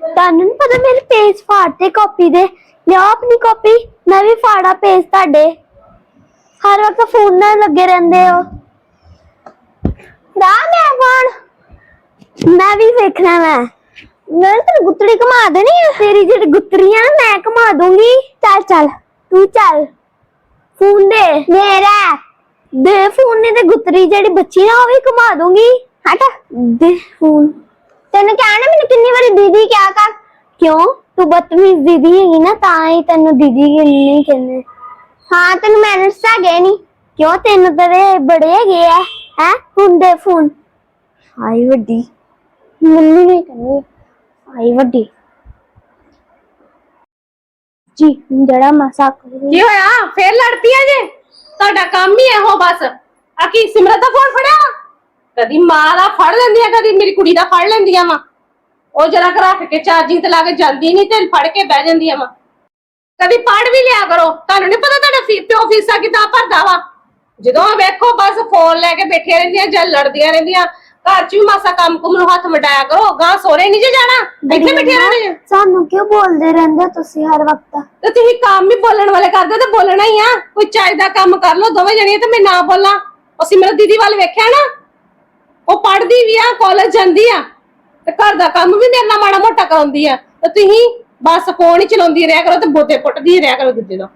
ਤੁਹਾਨੂੰ ਨੀ ਪਤਾ ਮੇਰੇ ਪੇਜ ਫਾੜਤੇ ਕਾਪੀ ਦੇ। ਲਿਆਓ ਆਪਣੀ ਕਾਪੀ ਮੈਂ ਵੀ ਫਾੜਾ ਪੇਜ ਤੁਹਾਡੇ। ਹਰ ਵਕਤ ਫੋਨ ਨਾਲ ਲੱਗੇ ਰਹਿੰਦੇ ਹੋ। ਦਾ ਮੈਂ ਫੋਨ ਮੈਂ ਵੀ ਵੇਖਣਾ ਮੈਂ ਮੈਂ ਤੇਰੀ ਗੁੱਤੜੀ ਘੁਮਾ ਦੇਣੀ ਆ। ਤੇਰੀ ਜਿਹੜੀ ਗੁੱਤੜੀਆਂ ਮੈਂ ਘੁਮਾ ਦੂੰਗੀ ਚੱਲ ਚੱਲ, ਤੂੰ ਚੱਲ। ਫੋਨ ਦੇ। ਮੇਰਾ। ਦੇ ਫੋਨ ਨੇ ਤੇ ਗੁੱਤਰੀ ਜਿਹੜੀ ਬੱਚੀ ਨਾ, ਉਹ ਵੀ ਘੁਮਾ ਦੂੰਗੀ ਹਟ। ਦੇ ਫੋਨ ਤੈਨੂੰ ਕਿਹਾ ਨਾ ਮੈਨੂੰ ਕਿੰਨੀ ਵਾਰੀ ਦੀਦੀ ਕਿਹਾ ਕਰ? ਕਿਉਂ? ਤੂੰ ਬਦਤਮੀਜ਼ ਦੀਦੀ ਹੈਗੀ ਨਾ, ਤਾਂ ਹੀ ਤੈਨੂੰ ਦੀਦੀ ਨਹੀਂ ਕਹਿੰਦੇ। ਹਾਂ, ਤੈਨੂੰ ਮੈਨਰਸ ਤਾਂ ਗਏ ਨਹੀਂ ਕਿਉਂ? ਤੈਨੂੰ ਤੇਰੇ ਬੜੇ ਹੈਗੇ ਆ, ਹੈ? ਹੁੰਦੇ ਫੋਨ। ਆਈ ਵੱਡੀ। ਮੰਮੀ ਨੇ ਕਹਿੰਦੀ ਆਈ ਵੱਡੀ। ਜੀ, ਜਿਹੜਾ ਮਸਾ ਕੀ ਹੋਇਆ? ਫੇਰ ਲੜਪੀਆਂ ਜੇ? ਤੁਹਾਡਾ ਕੰਮ ਹੀ ਇਹੋ ਬਸ। ਆ ਕੀ, ਸਿਮਰਤ ਦਾ ਫੋਨ ਫੜਿਆ? ਕਦੀ ਮਾਂ ਦਾ ਫੜ ਲੈਂਦੀਆਂ ਕਦੀ ਮੇਰੀ ਕੁੜੀ ਦਾ ਫੜ ਲੈਂਦੀਆਂ ਵਾ। ਉਹ ਜਰਾ ਕੁ ਰੱਖ ਕੇ ਚਾਰਜਿੰਗ ਤੇ ਲਾ ਕੇ ਜਾਂਦੀ ਨਹੀਂ ਤੇ ਫੜ ਕੇ ਬਹਿ ਜਾਂਦੀਆਂ ਵਾ। ਕਦੀ ਪੜ ਵੀ ਲਿਆ ਕਰੋ ਤੁਹਾਨੂੰ ਨਹੀਂ ਪਤਾ ਤੁਹਾਡਾ ਫੀ- ਪਿਓ ਫੀਸਾਂ ਕਿੱਦਾਂ ਭਰਦਾ ਵਾ। ਜਦੋਂ ਵੇਖੋ ਬਸ ਫੋਨ ਲੈ ਕੇ ਬੈਠੀਆਂ ਰਹਿੰਦੀਆਂ ਜਾਂ ਲੜਦੀਆਂ ਰਹਿੰਦੀਆਂ ਘਰ ਚ ਵੀ ਮਾਸਾ ਕੰਮ ਕੁਮ ਨੂੰ ਹੱਥ ਮਟਾਇਆ ਕਰੋ ਗਾਂ ਸੋਰੇ ਨਹੀਂ ਜੇ ਜਾਣਾ ਇੱਥੇ ਬੈਠੀਆਂ ਰਹਿਣਾ ਸਾਨੂੰ ਕਿਉਂ ਬੋਲਦੇ ਰਹਿੰਦੇ ਹੋ ਤੁਸੀਂ ਹਰ ਵਕਤ? ਤੇ ਤੁਸੀਂ ਕੰਮ ਹੀ ਬੋਲਣ ਵਾਲੇ ਕਰਦੇ ਹੋ ਤੇ ਬੋਲਣਾ ਹੀ ਆ। ਕੋਈ ਚੱਜ ਦਾ ਕੰਮ ਕਰ ਲਓ ਦੋਵੇਂ ਜਣੀਆਂ ਤੇ ਮੈਂ ਨਾ ਬੋਲਾਂ। ਉਹ ਸਿਮਰਤ ਦੀਦੀ ਵੱਲ ਵੇਖਿਆ ਨਾ ਉਹ ਪੜ੍ਹਦੀ ਵੀ ਆ ਕਾਲਜ ਜਾਂਦੀ ਆ, ਤੇ ਘਰ ਦਾ ਕੰਮ ਵੀ ਮੇਰੇ ਨਾਲ ਮਾੜਾ ਮੋਟਾ ਕਰਾਉਂਦੀ ਆ। ਤੇ ਤੁਸੀਂ ਬਸ ਫੋਨ ਹੀ ਚਲਾਉਂਦੀ ਰਿਹਾ ਕਰੋ ਤੇ ਬੋਤੇ ਪੁੱਟਦੀ ਰਿਹਾ ਕਰੋ ਦੂਜੇ ਦਾ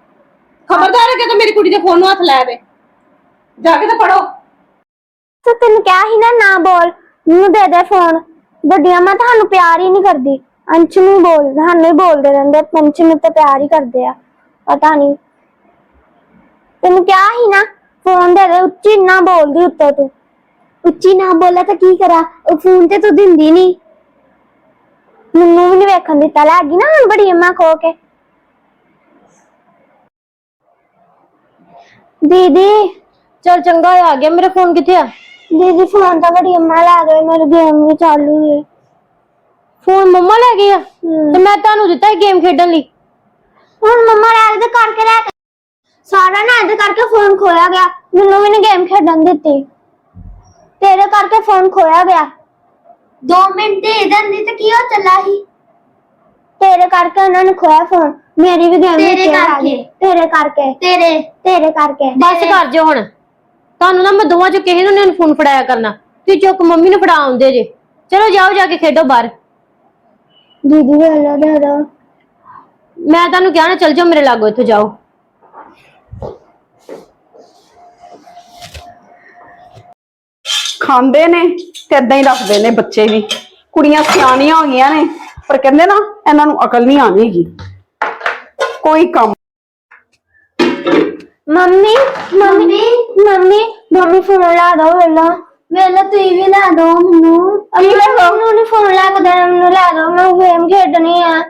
ਖਬਰਦਾਰ ਹੈ ਕਿ ਤਾਂ ਮੇਰੀ ਕੁੜੀ ਦੇ ਫੋਨ ਨੂੰ ਹੱਥ ਲਾਇਆ ਦੇ ਜਾ ਕੇ ਤਾਂ ਪੜੋ ਤੇ ਤੈਨੂੰ ਕਿਹਾ ਸੀ ਨਾ ਨਾ ਬੋਲ। ਮੈਨੂੰ ਦੇ ਦੇ ਫੋਨ ਵੱਡੀਆਂ ਮਾਂ ਤੁਹਾਨੂੰ ਪਿਆਰ ਹੀ ਨਹੀਂ ਕਰਦੀ। ਅੰਸ਼ ਨੂੰ ਬੋਲ, ਸਾਨੂੰ ਹੀ ਬੋਲਦੇ ਰਹਿੰਦੇ ਅੰਸ਼ ਨੂੰ ਤਾਂ ਪਿਆਰ ਹੀ ਕਰਦੇ ਆ। ਪਤਾ ਨਹੀਂ। ਤੈਨੂੰ ਕਿਹਾ ਸੀ ਨਾ ਫੋਨ ਦੇ ਦੇ, ਉੱਚੀ ਨਾ ਬੋਲਦੀ ਉੱਤੇ ਤੂੰ। ਉੱਚੀ ਨਾ ਬੋਲਾ ਤਾਂ ਕੀ ਕਰਾਂ? ਉਹ ਫੋਨ ਤੇ ਤੂੰ ਦਿੰਦੀ ਨਹੀਂ ਮੈਨੂੰ ਵੀ ਨਹੀਂ ਵੇਖਣ ਦਿੱਤਾ। ਲੱਗੀ ਨਾ ਹੁਣ ਬੜੀ ਅੰਮਾ ਖੋ ਕੇ। ਦੀਦੀ। ਚਲ ਚੰਗਾ ਹੋਇਆ ਆ ਗਿਆ ਮੇਰਾ ਫੋਨ ਕਿੱਥੇ ਆ? ਦੀਦੀ ਫੋਨ ਤਾਂ ਬੜੀ ਅੰਮਾ ਲੈ ਗਏ ਮੇਰੇ ਗੇਮ ਵੀ ਚਾਲੂ ਹੈ ਫੋਨ ਮੰਮਾ ਲੈ ਗਈ ਆ? ਤੇ ਮੈਂ ਤੁਹਾਨੂੰ ਦਿੱਤਾ ਸੀ ਗੇਮ ਖੇਡਣ ਲਈ। ਹੁਣ ਮੰਮਾ ਲੈ ਦੇ ਕਰਕੇ ਲੈ ਕੇ ਸਾਰਾ ਨਾ ਇਹਦੇ ਕਰਕੇ ਫੋਨ ਖੋਇਆ ਗਿਆ। ਮੈਨੂੰ ਵੀ ਨਹੀਂ ਗੇਮ ਖੇਡਣ ਦਿੱਤੀ। ਤੇਰੇ ਕਰਕੇ ਫੋਨ ਖੋਇਆ ਗਿਆ। 2 ਮਿੰਟ ਦੇ ਦਿੰਦੀ ਤੇ ਕੀ ਹੋ ਚੱਲਾ ਸੀ? ਤੇਰੇ ਕਰਕੇ ਉਹਨਾਂ ਨੇ ਖੋਇਆ ਫੋਨ ਮੇਰੀ ਵੀ ਗੇਮ ਤੇਰੇ ਕਰਕੇ। ਤੇਰੇ ਕਰਕੇ। ਤੇਰੇ? ਤੇਰੇ ਕਰਕੇ। ਬਸ ਕਰ ਜਿਓ ਹੁਣ। ਤੁਹਾਨੂੰ ਨਾ ਮੈਂ ਦੋਵਾਂ ਚੋਂ ਕਿਸੇ ਨੂੰ ਨਹੀਂ ਫੋਨ ਫੜਾਇਆ ਕਰਨਾ। ਤੁਸੀਂ ਚੁੱਕ ਮੰਮੀ ਨੂੰ ਫੜਾ ਆਉਂਦੇ ਜੇ। ਚਲੋ ਜਾਓ ਜਾ ਕੇ ਖੇਡੋ ਬਾਹਰ। ਦੀਦੀ ਵੇਲੋ ਦੇ ਦੋ ਮੈਂ ਤੁਹਾਨੂੰ ਕਿਹਾ ਨਾ ਚਲ ਜਾਓ ਮੇਰੇ ਲਾਗੋ ਇੱਥੋਂ ਜਾਓ। ਖਾਂਦੇ ਨੇ ਤੇ ਏਦਾਂ ਹੀ ਰੱਖਦੇ ਨੇ ਬੱਚੇ ਵੀ। ਕੁੜੀਆਂ ਸਿਆਣੀਆਂ ਹੋ ਗਈਆਂ ਨੇ ਪਰ ਕਹਿੰਦੇ ਨਾ ਇਹਨਾਂ ਨੂੰ ਅਕਲ ਨਹੀਂ ਆਣੀਗੀ ਕੋਈ ਕੰਮ mummy mummy mummy? Mummy phone ਲਾ ਦੋ ਵੇਲਾ ਵੇਲਾ ਤੂੰ ਵੀ ਲਾ ਦੋ ਮੈਨੂੰ। ਦੋ? ਮੈਨੂੰ ਨੀ ਫੋਨ ਲਾ ਕੇ ਦੇਣਾ ਮੈਨੂੰ ਲਾ ਦੋ ਮੈਂ ਗੇਮ ਖੇਡਣੀ ਆ।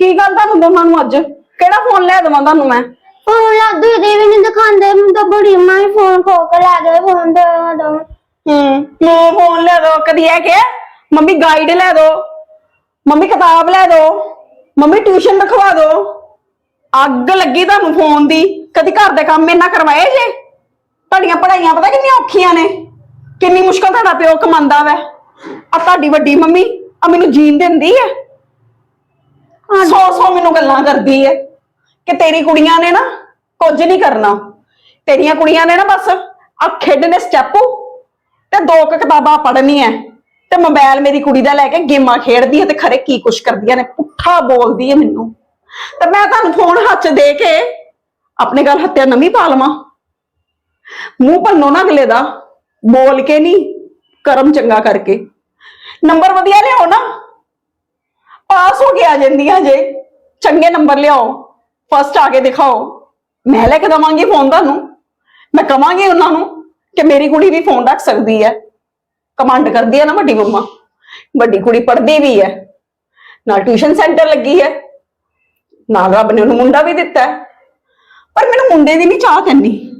ਕੀ ਗੱਲ ਤੁਹਾਨੂੰ ਦੋਨਾਂ ਨੂੰ ਅੱਜ? ਕਿਹੜਾ ਫੋਨ ਲੈ ਦੇਵਾਂ ਤੁਹਾਨੂੰ ਮੈਂ? ਫੋਨ ਲਾ ਦੋ ਦੇ ਵੀ ਨਹੀਂ ਦਿਖਾਉਂਦੇ। ਮੈਨੂੰ ਤਾਂ ਬੜੀ ਮਾਂ ਹੀ ਫੋਨ ਖੋ ਕੇ ਲੈ ਗਏ ਫੋਨ ਦੇ ਦੋ ਹੂੰ ਤੂੰ ਫੋਨ ਲੈ ਦੋ ਕਦੀ ਇਹ ਕਿ ਮੰਮੀ ਗਾਈਡ ਲੈ ਦੋ ਮੰਮੀ ਕਿਤਾਬ ਲੈ ਦੋ ਮੰਮੀ ਟਿਊਸ਼ਨ ਰਖਵਾ ਦੋ। ਅੱਗ ਲੱਗੀ ਤੁਹਾਨੂੰ ਫੋਨ ਦੀ ਕਦੀ ਘਰ ਦੇ ਕੰਮ ਇੰਨਾ ਕਰਵਾਏ ਜੇ? ਤੁਹਾਡੀਆਂ ਪੜ੍ਹਾਈਆਂ ਪਤਾ ਕਿੰਨੀਆਂ ਔਖੀਆਂ ਨੇ? ਕਿੰਨੀ ਮੁਸ਼ਕਲ ਤੁਹਾਡਾ ਪਿਓ ਕਮਾਉਂਦਾ ਵੈ। ਆ ਤੁਹਾਡੀ ਵੱਡੀ ਮੰਮੀ ਆ ਮੈਨੂੰ ਜੀਣ ਦਿੰਦੀ ਹੈ ਸੌ ਸੌ ਮੈਨੂੰ ਗੱਲਾਂ ਕਰਦੀ ਹੈ ਕਿ ਤੇਰੀ ਕੁੜੀਆਂ ਨੇ ਨਾ ਕੁਝ ਨਹੀਂ ਕਰਨਾ। ਤੇਰੀਆਂ ਕੁੜੀਆਂ ਨੇ ਨਾ ਬਸ ਆ ਖੇਡਣੇ ਸਟੈਪੂ ਤੇ ਦੋ ਕੁ ਕਿਤਾਬਾਂ ਪੜ੍ਹਨੀਆਂ ਤੇ ਮੋਬਾਈਲ ਮੇਰੀ ਕੁੜੀ ਦਾ ਲੈ ਕੇ ਗੇਮਾਂ ਖੇਡਦੀ ਹੈ ਤੇ ਖਰੇ ਕੀ ਕੁਛ ਕਰਦੀਆਂ ਨੇ, ਪੁੱਠਾ ਬੋਲਦੀ ਹੈ ਮੈਨੂੰ। ਤੇ ਮੈਂ ਤੁਹਾਨੂੰ ਫੋਨ ਹੱਥ 'ਚ ਦੇ ਕੇ ਆਪਣੇ ਗੱਲ ਹੱਤਿਆ ਨਵੀਂ ਪਾ ਲਵਾਂ। ਮੂੰਹ ਭੰਨੋ ਨਾ ਅਗਲੇ ਦਾ, ਬੋਲ ਕੇ ਨਹੀਂ, ਕਰਮ ਚੰਗਾ ਕਰਕੇ। ਨੰਬਰ ਵਧੀਆ ਲਿਆਓ ਨਾ। ਪਾਸ ਹੋ ਕੇ ਆ ਜਾਂਦੀਆਂ ਜੇ। ਚੰਗੇ ਨੰਬਰ ਲਿਆਓ। ਫਸਟ ਆ ਕੇ ਦਿਖਾਓ। ਮੈਂ ਲੈ ਕੇ ਦਵਾਂਗੀ ਫੋਨ ਤੁਹਾਨੂੰ। ਮੈਂ ਕਵਾਂਗੀ ਉਹਨਾਂ ਨੂੰ। ਕਿ ਮੇਰੀ ਕੁੜੀ ਵੀ ਫੋਨ ਰੱਖ ਸਕਦੀ ਹੈ। ਕਮਾਂਡ ਕਰਦੀ ਹੈ ਨਾ ਵੱਡੀ ਮੰਮਾ। ਵੱਡੀ ਕੁੜੀ ਪੜ੍ਹਦੀ ਵੀ ਹੈ। ਨਾਲ ਟਿਊਸ਼ਨ ਸੈਂਟਰ ਲੱਗੀ ਹੈ। ਨਾਲ ਰੱਬ ਨੇ ਉਹਨੂੰ ਮੁੰਡਾ ਵੀ ਦਿੱਤਾ ਹੈ। ਪਰ ਮੈਨੂੰ ਮੁੰਡੇ ਦੀ ਨਹੀਂ ਚਾਹ ਕਰਨੀ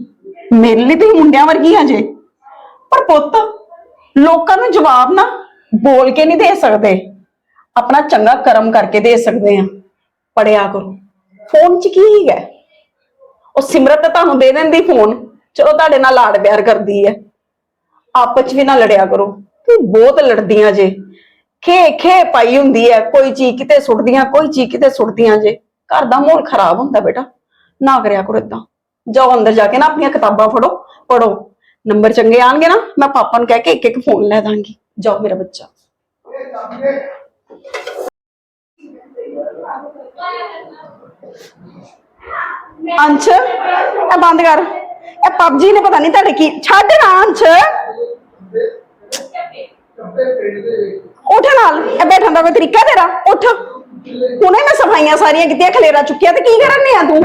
ਮੇਰੇ ਲਈ ਤੇ ਮੁੰਡਿਆਂ ਵਰਗੀ ਆ ਜੇ। ਪਰ ਪੁੱਤ, ਲੋਕਾਂ ਨੂੰ ਜਵਾਬ ਨਾ ਬੋਲ ਕੇ ਨਹੀਂ ਦੇ ਸਕਦੇ। ਆਪਣਾ ਚੰਗਾ ਕਰਮ ਕਰਕੇ ਦੇ ਸਕਦੇ ਆ। ਪੜਿਆ ਕਰੋ। ਫੋਨ 'ਚ ਕੀ ਹੈ? ਉਹ ਸਿਮਰਤ ਤਾਂ ਤੁਹਾਨੂੰ ਦੇ ਦਿੰਦੀ ਫੋਨ ਚਲੋ ਤੁਹਾਡੇ ਨਾਲ ਲਾੜ ਪਿਆਰ ਕਰਦੀ ਹੈ। ਆਪਸ 'ਚ ਵੀ ਨਾ ਲੜਿਆ ਕਰੋ। ਤੁਸੀਂ ਬਹੁਤ ਲੜਦੀਆਂ ਜੇ। ਖੇ ਖੇ ਪਾਈ ਹੁੰਦੀ ਹੈ। ਕੋਈ ਚੀਜ਼ ਕਿਤੇ ਸੁੱਟਦੀਆਂ, ਕੋਈ ਚੀਜ਼ ਕਿਤੇ ਸੁੱਟਦੀਆਂ ਜੇ। ਘਰ ਦਾ ਮਾਹੌਲ ਖਰਾਬ ਹੁੰਦਾ ਬੇਟਾ। ਨਾ ਕਰਿਆ ਕਰੋ ਇਦਾਂ ਜਾਓ ਅੰਦਰ ਜਾ ਕੇ ਨਾ ਆਪਣੀਆਂ ਕਿਤਾਬਾਂ ਫੜੋ ਪੜੋ ਨੰਬਰ ਚੰਗੇ ਆਣਗੇ ਨਾ, ਮੈਂ ਪਾਪਾ ਨੂੰ ਕਹਿ ਕੇ ਇੱਕ ਇੱਕ ਫੋਨ ਲੈ ਦਾਂਗੀ। ਜਾਓ ਮੇਰਾ ਬੱਚਾ। ਅੰਸ਼, ਇਹ ਬੰਦ ਕਰ। ਇਹ ਪਬਜੀ ਨੇ ਪਤਾ ਨਹੀਂ ਤੁਹਾਡੇ ਕੀ ਛੱਡ ਨਾ ਅੰਸ਼। ਉੱਠ ਨਾਲ ਇਹ ਬੈਠਣ ਦਾ ਕੋਈ ਤਰੀਕਾ ਤੇਰਾ ਉੱਠ। ਹੁਣੇ ਮੈਂ ਸਫਾਈਆਂ ਸਾਰੀਆਂ ਕੀਤੀਆਂ ਖਲੇਰਾ ਚੁੱਕਿਆ ਤੇ ਕੀ ਕਰਨੇ ਆ ਤੂੰ?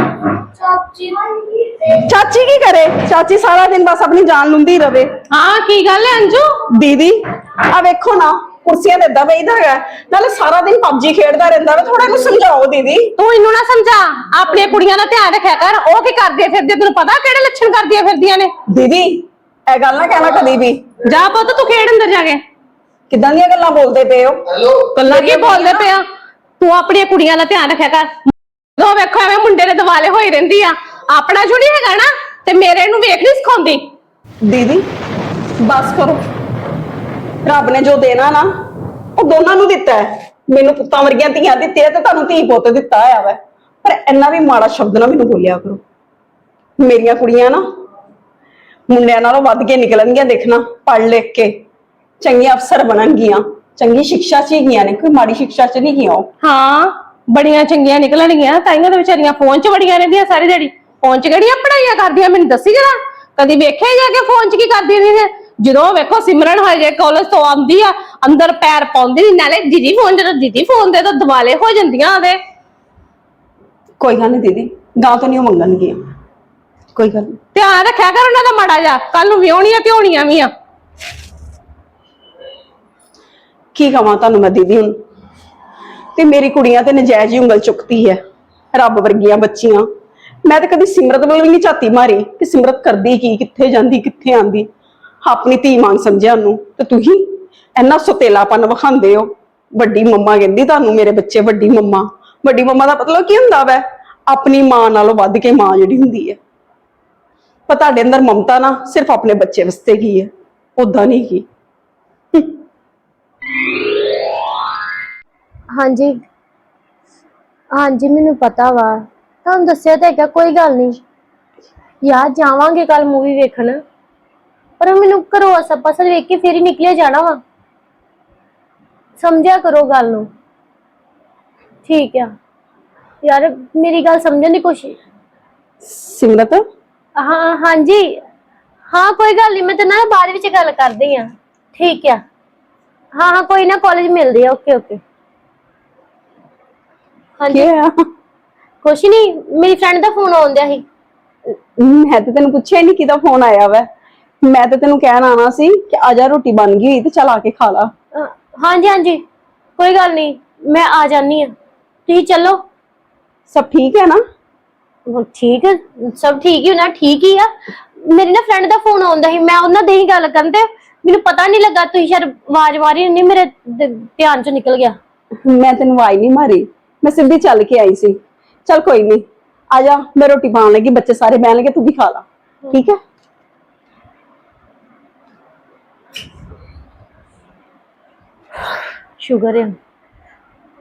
ਚਾਚੀ ਕੀ ਕਰੇ? ਚਾਚੀ ਸਾਰਾ ਦਿਨ ਬਸ ਆਪਣੀ ਜਾਨ ਲੁੰਦੀ ਰਵੇ। ਹਾਂ ਕੀ ਗੱਲ ਹੈ ਅੰਜੂ? ਦੀਦੀ ਆ ਵੇਖੋ ਨਾ ਕੁਰਸੀਆਂ ਤੇ ਬੈਠਦਾ ਹੈਗਾ। ਨਾਲੇ ਸਾਰਾ ਦਿਨ ਪਬਜੀ ਖੇਡਦਾ ਰਹਿੰਦਾ ਵੇ ਥੋੜਾ ਇਹਨੂੰ ਸਮਝਾਓ ਦੀਦੀ। ਤੂੰ ਇਹਨੂੰ ਨਾ ਸਮਝਾ ਆਪਣੀਆਂ ਕੁੜੀਆਂ ਦਾ ਧਿਆਨ ਰੱਖਿਆ ਕਰ ਉਹ ਕੀ ਕਰਦੀਆਂ ਫਿਰਦੀਆਂ ਤੈਨੂੰ ਪਤਾ ਕਿਹੜੇ ਲੱਛਣ ਕਰਦੀਆਂ ਫਿਰਦੀਆਂ ਨੇ? ਦੀਦੀ ਇਹ ਗੱਲ ਨਾ ਕਹਿਣਾ ਕਦੀ ਵੀ। ਜਾ ਪੁੱਤ ਤੂੰ ਖੇਡ ਅੰਦਰ ਜਾ ਕੇ। ਕਿੱਦਾਂ ਦੀਆਂ ਗੱਲਾਂ ਬੋਲਦੇ ਪਏ ਹੋ? ਗੱਲਾਂ ਕੀ ਬੋਲਦੇ ਪਿਆ ਤੂੰ ਆਪਣੀਆਂ ਕੁੜੀਆਂ ਦਾ ਧਿਆਨ ਰੱਖਿਆ ਕਰ। ਉਹ ਵੇਖੋ ਐਵੇਂ ਮੁੰਡੇ ਦੇ ਦਿਵਾਲੇ ਹੋਈ ਰਹਿੰਦੀ ਆ। ਆਪਣਾ ਜੁੜੀ ਹੈਗਾ ਨਾ ਤੇ ਮੇਰੇ ਨੂੰ ਵੇਖ ਨਹੀਂ ਸਿਖਾਉਂਦੀ। ਦੀਦੀ ਬਸ ਕਰੋ। ਰੱਬ ਨੇ ਜੋ ਦੇਣਾ ਨਾ, ਉਹ ਦੋਨਾਂ ਨੂੰ ਦਿੱਤਾ ਹੈ। ਮੈਨੂੰ ਪੁੱਤਾਂ ਵਰਗੀਆਂ ਧੀਆਂ ਦਿੱਤੀਆਂ ਤੇ ਤੁਹਾਨੂੰ ਧੀ ਪੁੱਤ ਦਿੱਤਾ ਹੋਇਆ ਵਾ। ਪਰ ਇੰਨਾ ਵੀ ਮਾੜਾ ਸ਼ਬਦ ਨਾ ਮੈਨੂੰ ਬੋਲਿਆ ਕਰੋ। ਮੇਰੀਆਂ ਕੁੜੀਆਂ ਨਾ, ਮੁੰਡਿਆਂ ਨਾਲੋਂ ਵੱਧ ਕੇ ਨਿਕਲਣਗੀਆਂ ਦੇਖਣਾ, ਪੜ੍ਹ ਲਿਖ ਕੇ। ਚੰਗੇ ਅਫਸਰ ਬਣਨਗੀਆਂ। ਚੰਗੀ ਸਿੱਖਿਆ ਚ ਹੀ ਗਈਆਂ ਨੇ, ਕੋਈ ਮਾੜੀ ਸਿੱਖਿਆ ਚ ਨਹੀਂ ਗਈਆਂ ਉਹ। ਹਾਂ, ਬੜੀਆਂ ਚੰਗੀਆਂ ਨਿਕਲਣਗੀਆਂ। ਤਾਈਆਂ ਤੇ ਵਿਚਾਰੀਆਂ ਫੋਨ 'ਚ ਬੜੀਆਂ ਰਹਿੰਦੀਆਂ ਸਾਰੀ ਦਿਹਾੜੀ ਫੋਨ 'ਚ ਕਿਹੜੀਆਂ ਪੜਾਈਆਂ ਕਰਦੀਆਂ? ਮੈਨੂੰ ਦੱਸੀ ਜਰਾ। ਕਦੀ ਵੇਖਿਆ ਹੀ ਜਾ ਕੇ ਫੋਨ 'ਚ ਕੀ ਕਰਦੀਆਂ ਨੇ ਜਦੋਂ ਵੇਖੋ ਸਿਮਰਨ ਹੋਏ ਜੇ ਕਾਲਜ ਤੋਂ ਆਉਂਦੀ ਆ ਅੰਦਰ ਪੈਰ ਪਾਉਂਦੀ ਨੀ ਨਾਲੇ ਦੀਦੀ ਫੋਨ ਜਦੋਂ ਦੀਦੀ ਫੋਨ ਦੇ ਤਾਂ ਦਿਵਾਲੇ ਹੋ ਜਾਂਦੀਆਂ ਉਹਦੇ। ਕੋਈ ਗੱਲ ਨਹੀਂ ਦੀਦੀ ਗਾਂ ਤੋਂ ਨਹੀਂ ਉਹ ਮੰਗਣਗੀਆਂ। ਕੋਈ ਗੱਲ ਨਹੀਂ ਧਿਆਨ ਰੱਖਿਆ ਕਰ ਉਹਨਾਂ ਦਾ ਮਾੜਾ ਜਾ ਕੱਲ ਨੂੰ ਵਿਆਹਣੀਆਂ ਤੇ ਹੋਣੀਆਂ ਵੀ ਆ। ਕੀ ਕਵਾਂ ਤੁਹਾਨੂੰ ਮੈਂ ਦੀਦੀ ਹੁਣ? ਤੇ ਮੇਰੀ ਕੁੜੀਆਂ ਤੇ ਨਜਾਇਜ਼ ਹੀ ਉਂਗਲ ਚੁੱਕਦੀ ਹੈ ਰੱਬ ਵਰਗੀਆਂ ਬੱਚੀਆਂ। ਮੈਂ ਤਾਂ ਕਦੀ ਸਿਮਰਤ ਵੱਲ ਵੀ ਨਹੀਂ ਝਾਤੀ ਮਾਰੀ ਕਿ ਸਿਮਰਤ ਕਰਦੀ ਕੀ ਕਿੱਥੇ ਜਾਂਦੀ ਕਿੱਥੇ ਆਂਦੀ। ਆਪਣੀ ਧੀ ਮਾਂ ਸਮਝਿਆ ਉਹਨੂੰ, ਤੇ ਤੁਸੀਂ ਇੰਨਾ ਸੁਤੇਲਾਪਨ ਵਿਖਾਉਂਦੇ ਹੋ। ਵੱਡੀ ਮੰਮਾ ਕਹਿੰਦੀ ਤੁਹਾਨੂੰ ਮੇਰੇ ਬੱਚੇ ਵੱਡੀ ਮੰਮਾ। ਵੱਡੀ ਮੰਮਾ ਦਾ ਮਤਲਬ ਕੀ ਹੁੰਦਾ ਵੈ? ਆਪਣੀ ਮਾਂ ਨਾਲੋਂ ਵੱਧ ਕੇ ਮਾਂ ਜਿਹੜੀ ਹੁੰਦੀ ਹੈ। ਪਰ ਤੁਹਾਡੇ ਅੰਦਰ ਮਮਤਾ ਨਾ ਸਿਰਫ ਆਪਣੇ ਬੱਚੇ ਵਾਸਤੇ ਕੀ ਹੈ ਉਦਾਂ ਨਹੀਂ ਕੀ। ਹਾਂਜੀ। ਹਾਂਜੀ, ਮੈਨੂੰ ਪਤਾ ਵਾ। ਤੁਹਾਨੂੰ ਦੱਸਿਆ ਤਾਂ ਹੈਗਾ, ਕੋਈ ਗੱਲ ਨਹੀਂ। ਯਾਰ, ਜਾਵਾਂਗੇ ਕੱਲ ਮੂਵੀ ਵੇਖਣ। ਪਰ ਮੈਨੂੰ ਘਰੋਂ ਅਸਲ ਪਸਲ ਵੇਖ ਕੇ ਫੇਰ ਹੀ ਨਿਕਲਿਆ ਜਾਣਾ ਵਾ। ਸਮਝਿਆ ਕਰੋ ਗੱਲ ਨੂੰ। ਠੀਕ ਆ। ਯਾਰ ਮੇਰੀ ਗੱਲ ਸਮਝਣ ਦੀ ਕੋਸ਼ਿਸ਼ ਸਿਮਰਤ? ਹਾਂ ਹਾਂਜੀ। ਹਾਂ ਕੋਈ ਗੱਲ ਨਹੀਂ ਮੈਂ ਤੇ ਨਾ ਬਾਅਦ ਵਿੱਚ ਗੱਲ ਕਰਦੀ ਆ। ਠੀਕ ਆ। ਹਾਂ ਹਾਂ ਕੋਈ ਨਾ ਕਾਲਜ ਮਿਲਦੇ ਆ। ਓਕੇ ਓਕੇ ਹਾਂਜੀ। ਕੀ ਆ ਕੁਛ ਨਹੀਂ ਮੇਰੀ ਫਰੈਂਡ ਦਾ ਫੋਨ ਆਉਂਦਿਆ ਸੀ। ਮੈਂ ਤੇ ਤੈਨੂੰ ਪੁੱਛਿਆ ਨਹੀਂ ਕਿਹਦਾ ਫੋਨ ਆਇਆ ਵੈ। ਮੈਂ ਤੇ ਤੈਨੂੰ ਕਹਿਣ ਆਣਾ ਸੀ ਕਿ ਆ ਜਾ ਰੋਟੀ ਬਣ ਗਈ ਹੋਈ ਤੇ ਚਲ ਆ ਕੇ ਖਾ ਲਾ। ਅਹ, ਹਾਂਜੀ ਹਾਂਜੀ। ਕੋਈ ਗੱਲ ਨਹੀਂ ਮੈਂ ਆ ਜਾਨੀ ਆ ਤੁਸੀਂ ਚੱਲੋ। ਸਭ ਠੀਕ ਹੈ ਨਾ? ਹੁਣ ਠੀਕ ਹੈ ਸਭ ਠੀਕ ਹੀ ਹੋਣਾ ਠੀਕ ਹੀ ਆ। ਮੇਰੀ ਨਾ ਫਰੈਂਡ ਦਾ ਫੋਨ ਆਉਂਦਾ ਸੀ ਮੈਂ ਉਹਨਾਂ ਦੇ ਹੀ ਗੱਲ ਕਰਨ ਤੇ ਮੈਨੂੰ ਪਤਾ ਨਹੀਂ ਲੱਗਾ ਤੁਸੀਂ ਸ਼ਾਇਦ ਆਵਾਜ਼ ਮਾਰੀ ਨਹੀਂ ਮੇਰੇ ਧਿਆਨ ਚੋਂ ਨਿਕਲ ਗਿਆ। ਮੈਂ ਤੈਨੂੰ ਆਈ ਨਹੀਂ ਮਾਰੀ ਮੈਂ ਸਿੱਧੀ ਚੱਲ ਕੇ ਆਈ ਸੀ। ਚਲ ਕੋਈ ਨਹੀਂ ਆ ਜਾ ਮੈਂ ਰੋਟੀ ਪਾਣ ਲੱਗੀ ਬੱਚੇ ਸਾਰੇ ਬਹਿਣ ਲੱਗੇ ਤੂੰ ਵੀ ਖਾ ਲਾ। ਠੀਕ ਹੈ? ਸ਼ੂਗਰ ਆ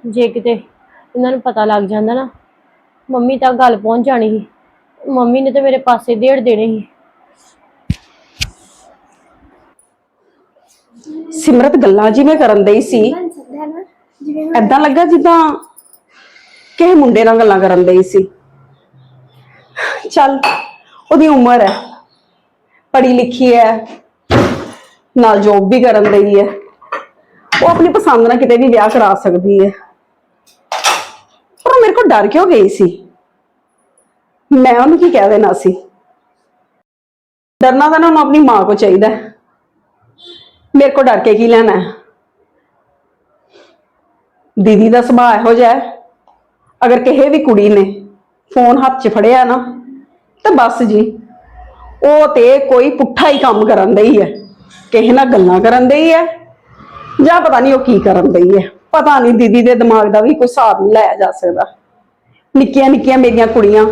ਜੇ ਕਿਤੇ ਇਹਨਾਂ ਨੂੰ ਪਤਾ ਲੱਗ ਜਾਂਦਾ ਨਾ, ਮੰਮੀ ਤੱਕ ਗੱਲ ਪਹੁੰਚ ਜਾਣੀ ਸੀ। ਮੰਮੀ ਨੇ ਤੇ ਮੇਰੇ ਪਾਸੇ ਦੇੜ ਦੇਣੇ ਸੀ। ਸਿਮਰਤ, ਗੱਲਾਂ ਜਿਵੇਂ ਕਰਨ ਦਈ ਸੀ ਐਦਾਂ ਲੱਗਾ ਜਿੱਦਾਂ ਕਿਸੇ ਮੁੰਡੇ ਨਾਲ ਗੱਲਾਂ ਕਰਨ ਦਈ ਸੀ। ਚੱਲ, ਉਹਦੀ ਉਮਰ ਹੈ, ਪੜ੍ਹੀ ਲਿਖੀ ਹੈ, ਨਾਲ ਜੋਬ ਵੀ ਕਰਨ ਦਈ ਹੈ। ਉਹ ਆਪਣੀ ਪਸੰਦ ਨਾਲ ਕਿਤੇ ਵੀ ਵਿਆਹ ਕਰਾ ਸਕਦੀ ਹੈ। ਪਰ ਉਹ ਮੇਰੇ ਕੋਲ ਡਰ ਕਿਉਂ ਗਈ ਸੀ? ਮੈਂ ਉਹਨੂੰ ਕੀ ਕਹਿ ਦੇਣਾ ਸੀ? ਡਰਨਾ ਤਾਂ ਉਹਨੂੰ ਆਪਣੀ ਮਾਂ ਕੋ ਚਾਹੀਦਾ ਹੈ। ਮੇਰੇ ਕੋ ਡਰ ਕੇ ਕੀ ਲੈਣਾ ਦੀਦੀ ਦਾ ਸੁਭਾਅ ਇਹੋ ਜਿਹਾ ਅਗਰ ਕਿਸੇ ਵੀ ਕੁੜੀ ਨੇ ਫੋਨ ਹੱਥ 'ਚ ਫੜਿਆ ਨਾ, ਤਾਂ ਬਸ ਜੀ, ਉਹ ਤੇ ਕੋਈ ਪੁੱਠਾ ਹੀ ਕੰਮ ਕਰਨ ਦਈ ਹੈ। ਕਿਸੇ ਨਾਲ ਗੱਲਾਂ ਕਰਨ ਦੇ ਹੀ ਹੈ। ਜਾਂ ਪਤਾ ਨਹੀਂ ਉਹ ਕੀ ਕਰਨ ਦਈ ਹੈ ਪਤਾ ਨਹੀਂ ਦੀਦੀ ਦੇ ਦਿਮਾਗ ਦਾ ਵੀ ਕੋਈ ਹਿਸਾਬ ਨਹੀਂ ਲਾਇਆ ਜਾ ਸਕਦਾ। ਨਿੱਕੀਆਂ ਨਿੱਕੀਆਂ ਮੇਰੀਆਂ ਕੁੜੀਆਂ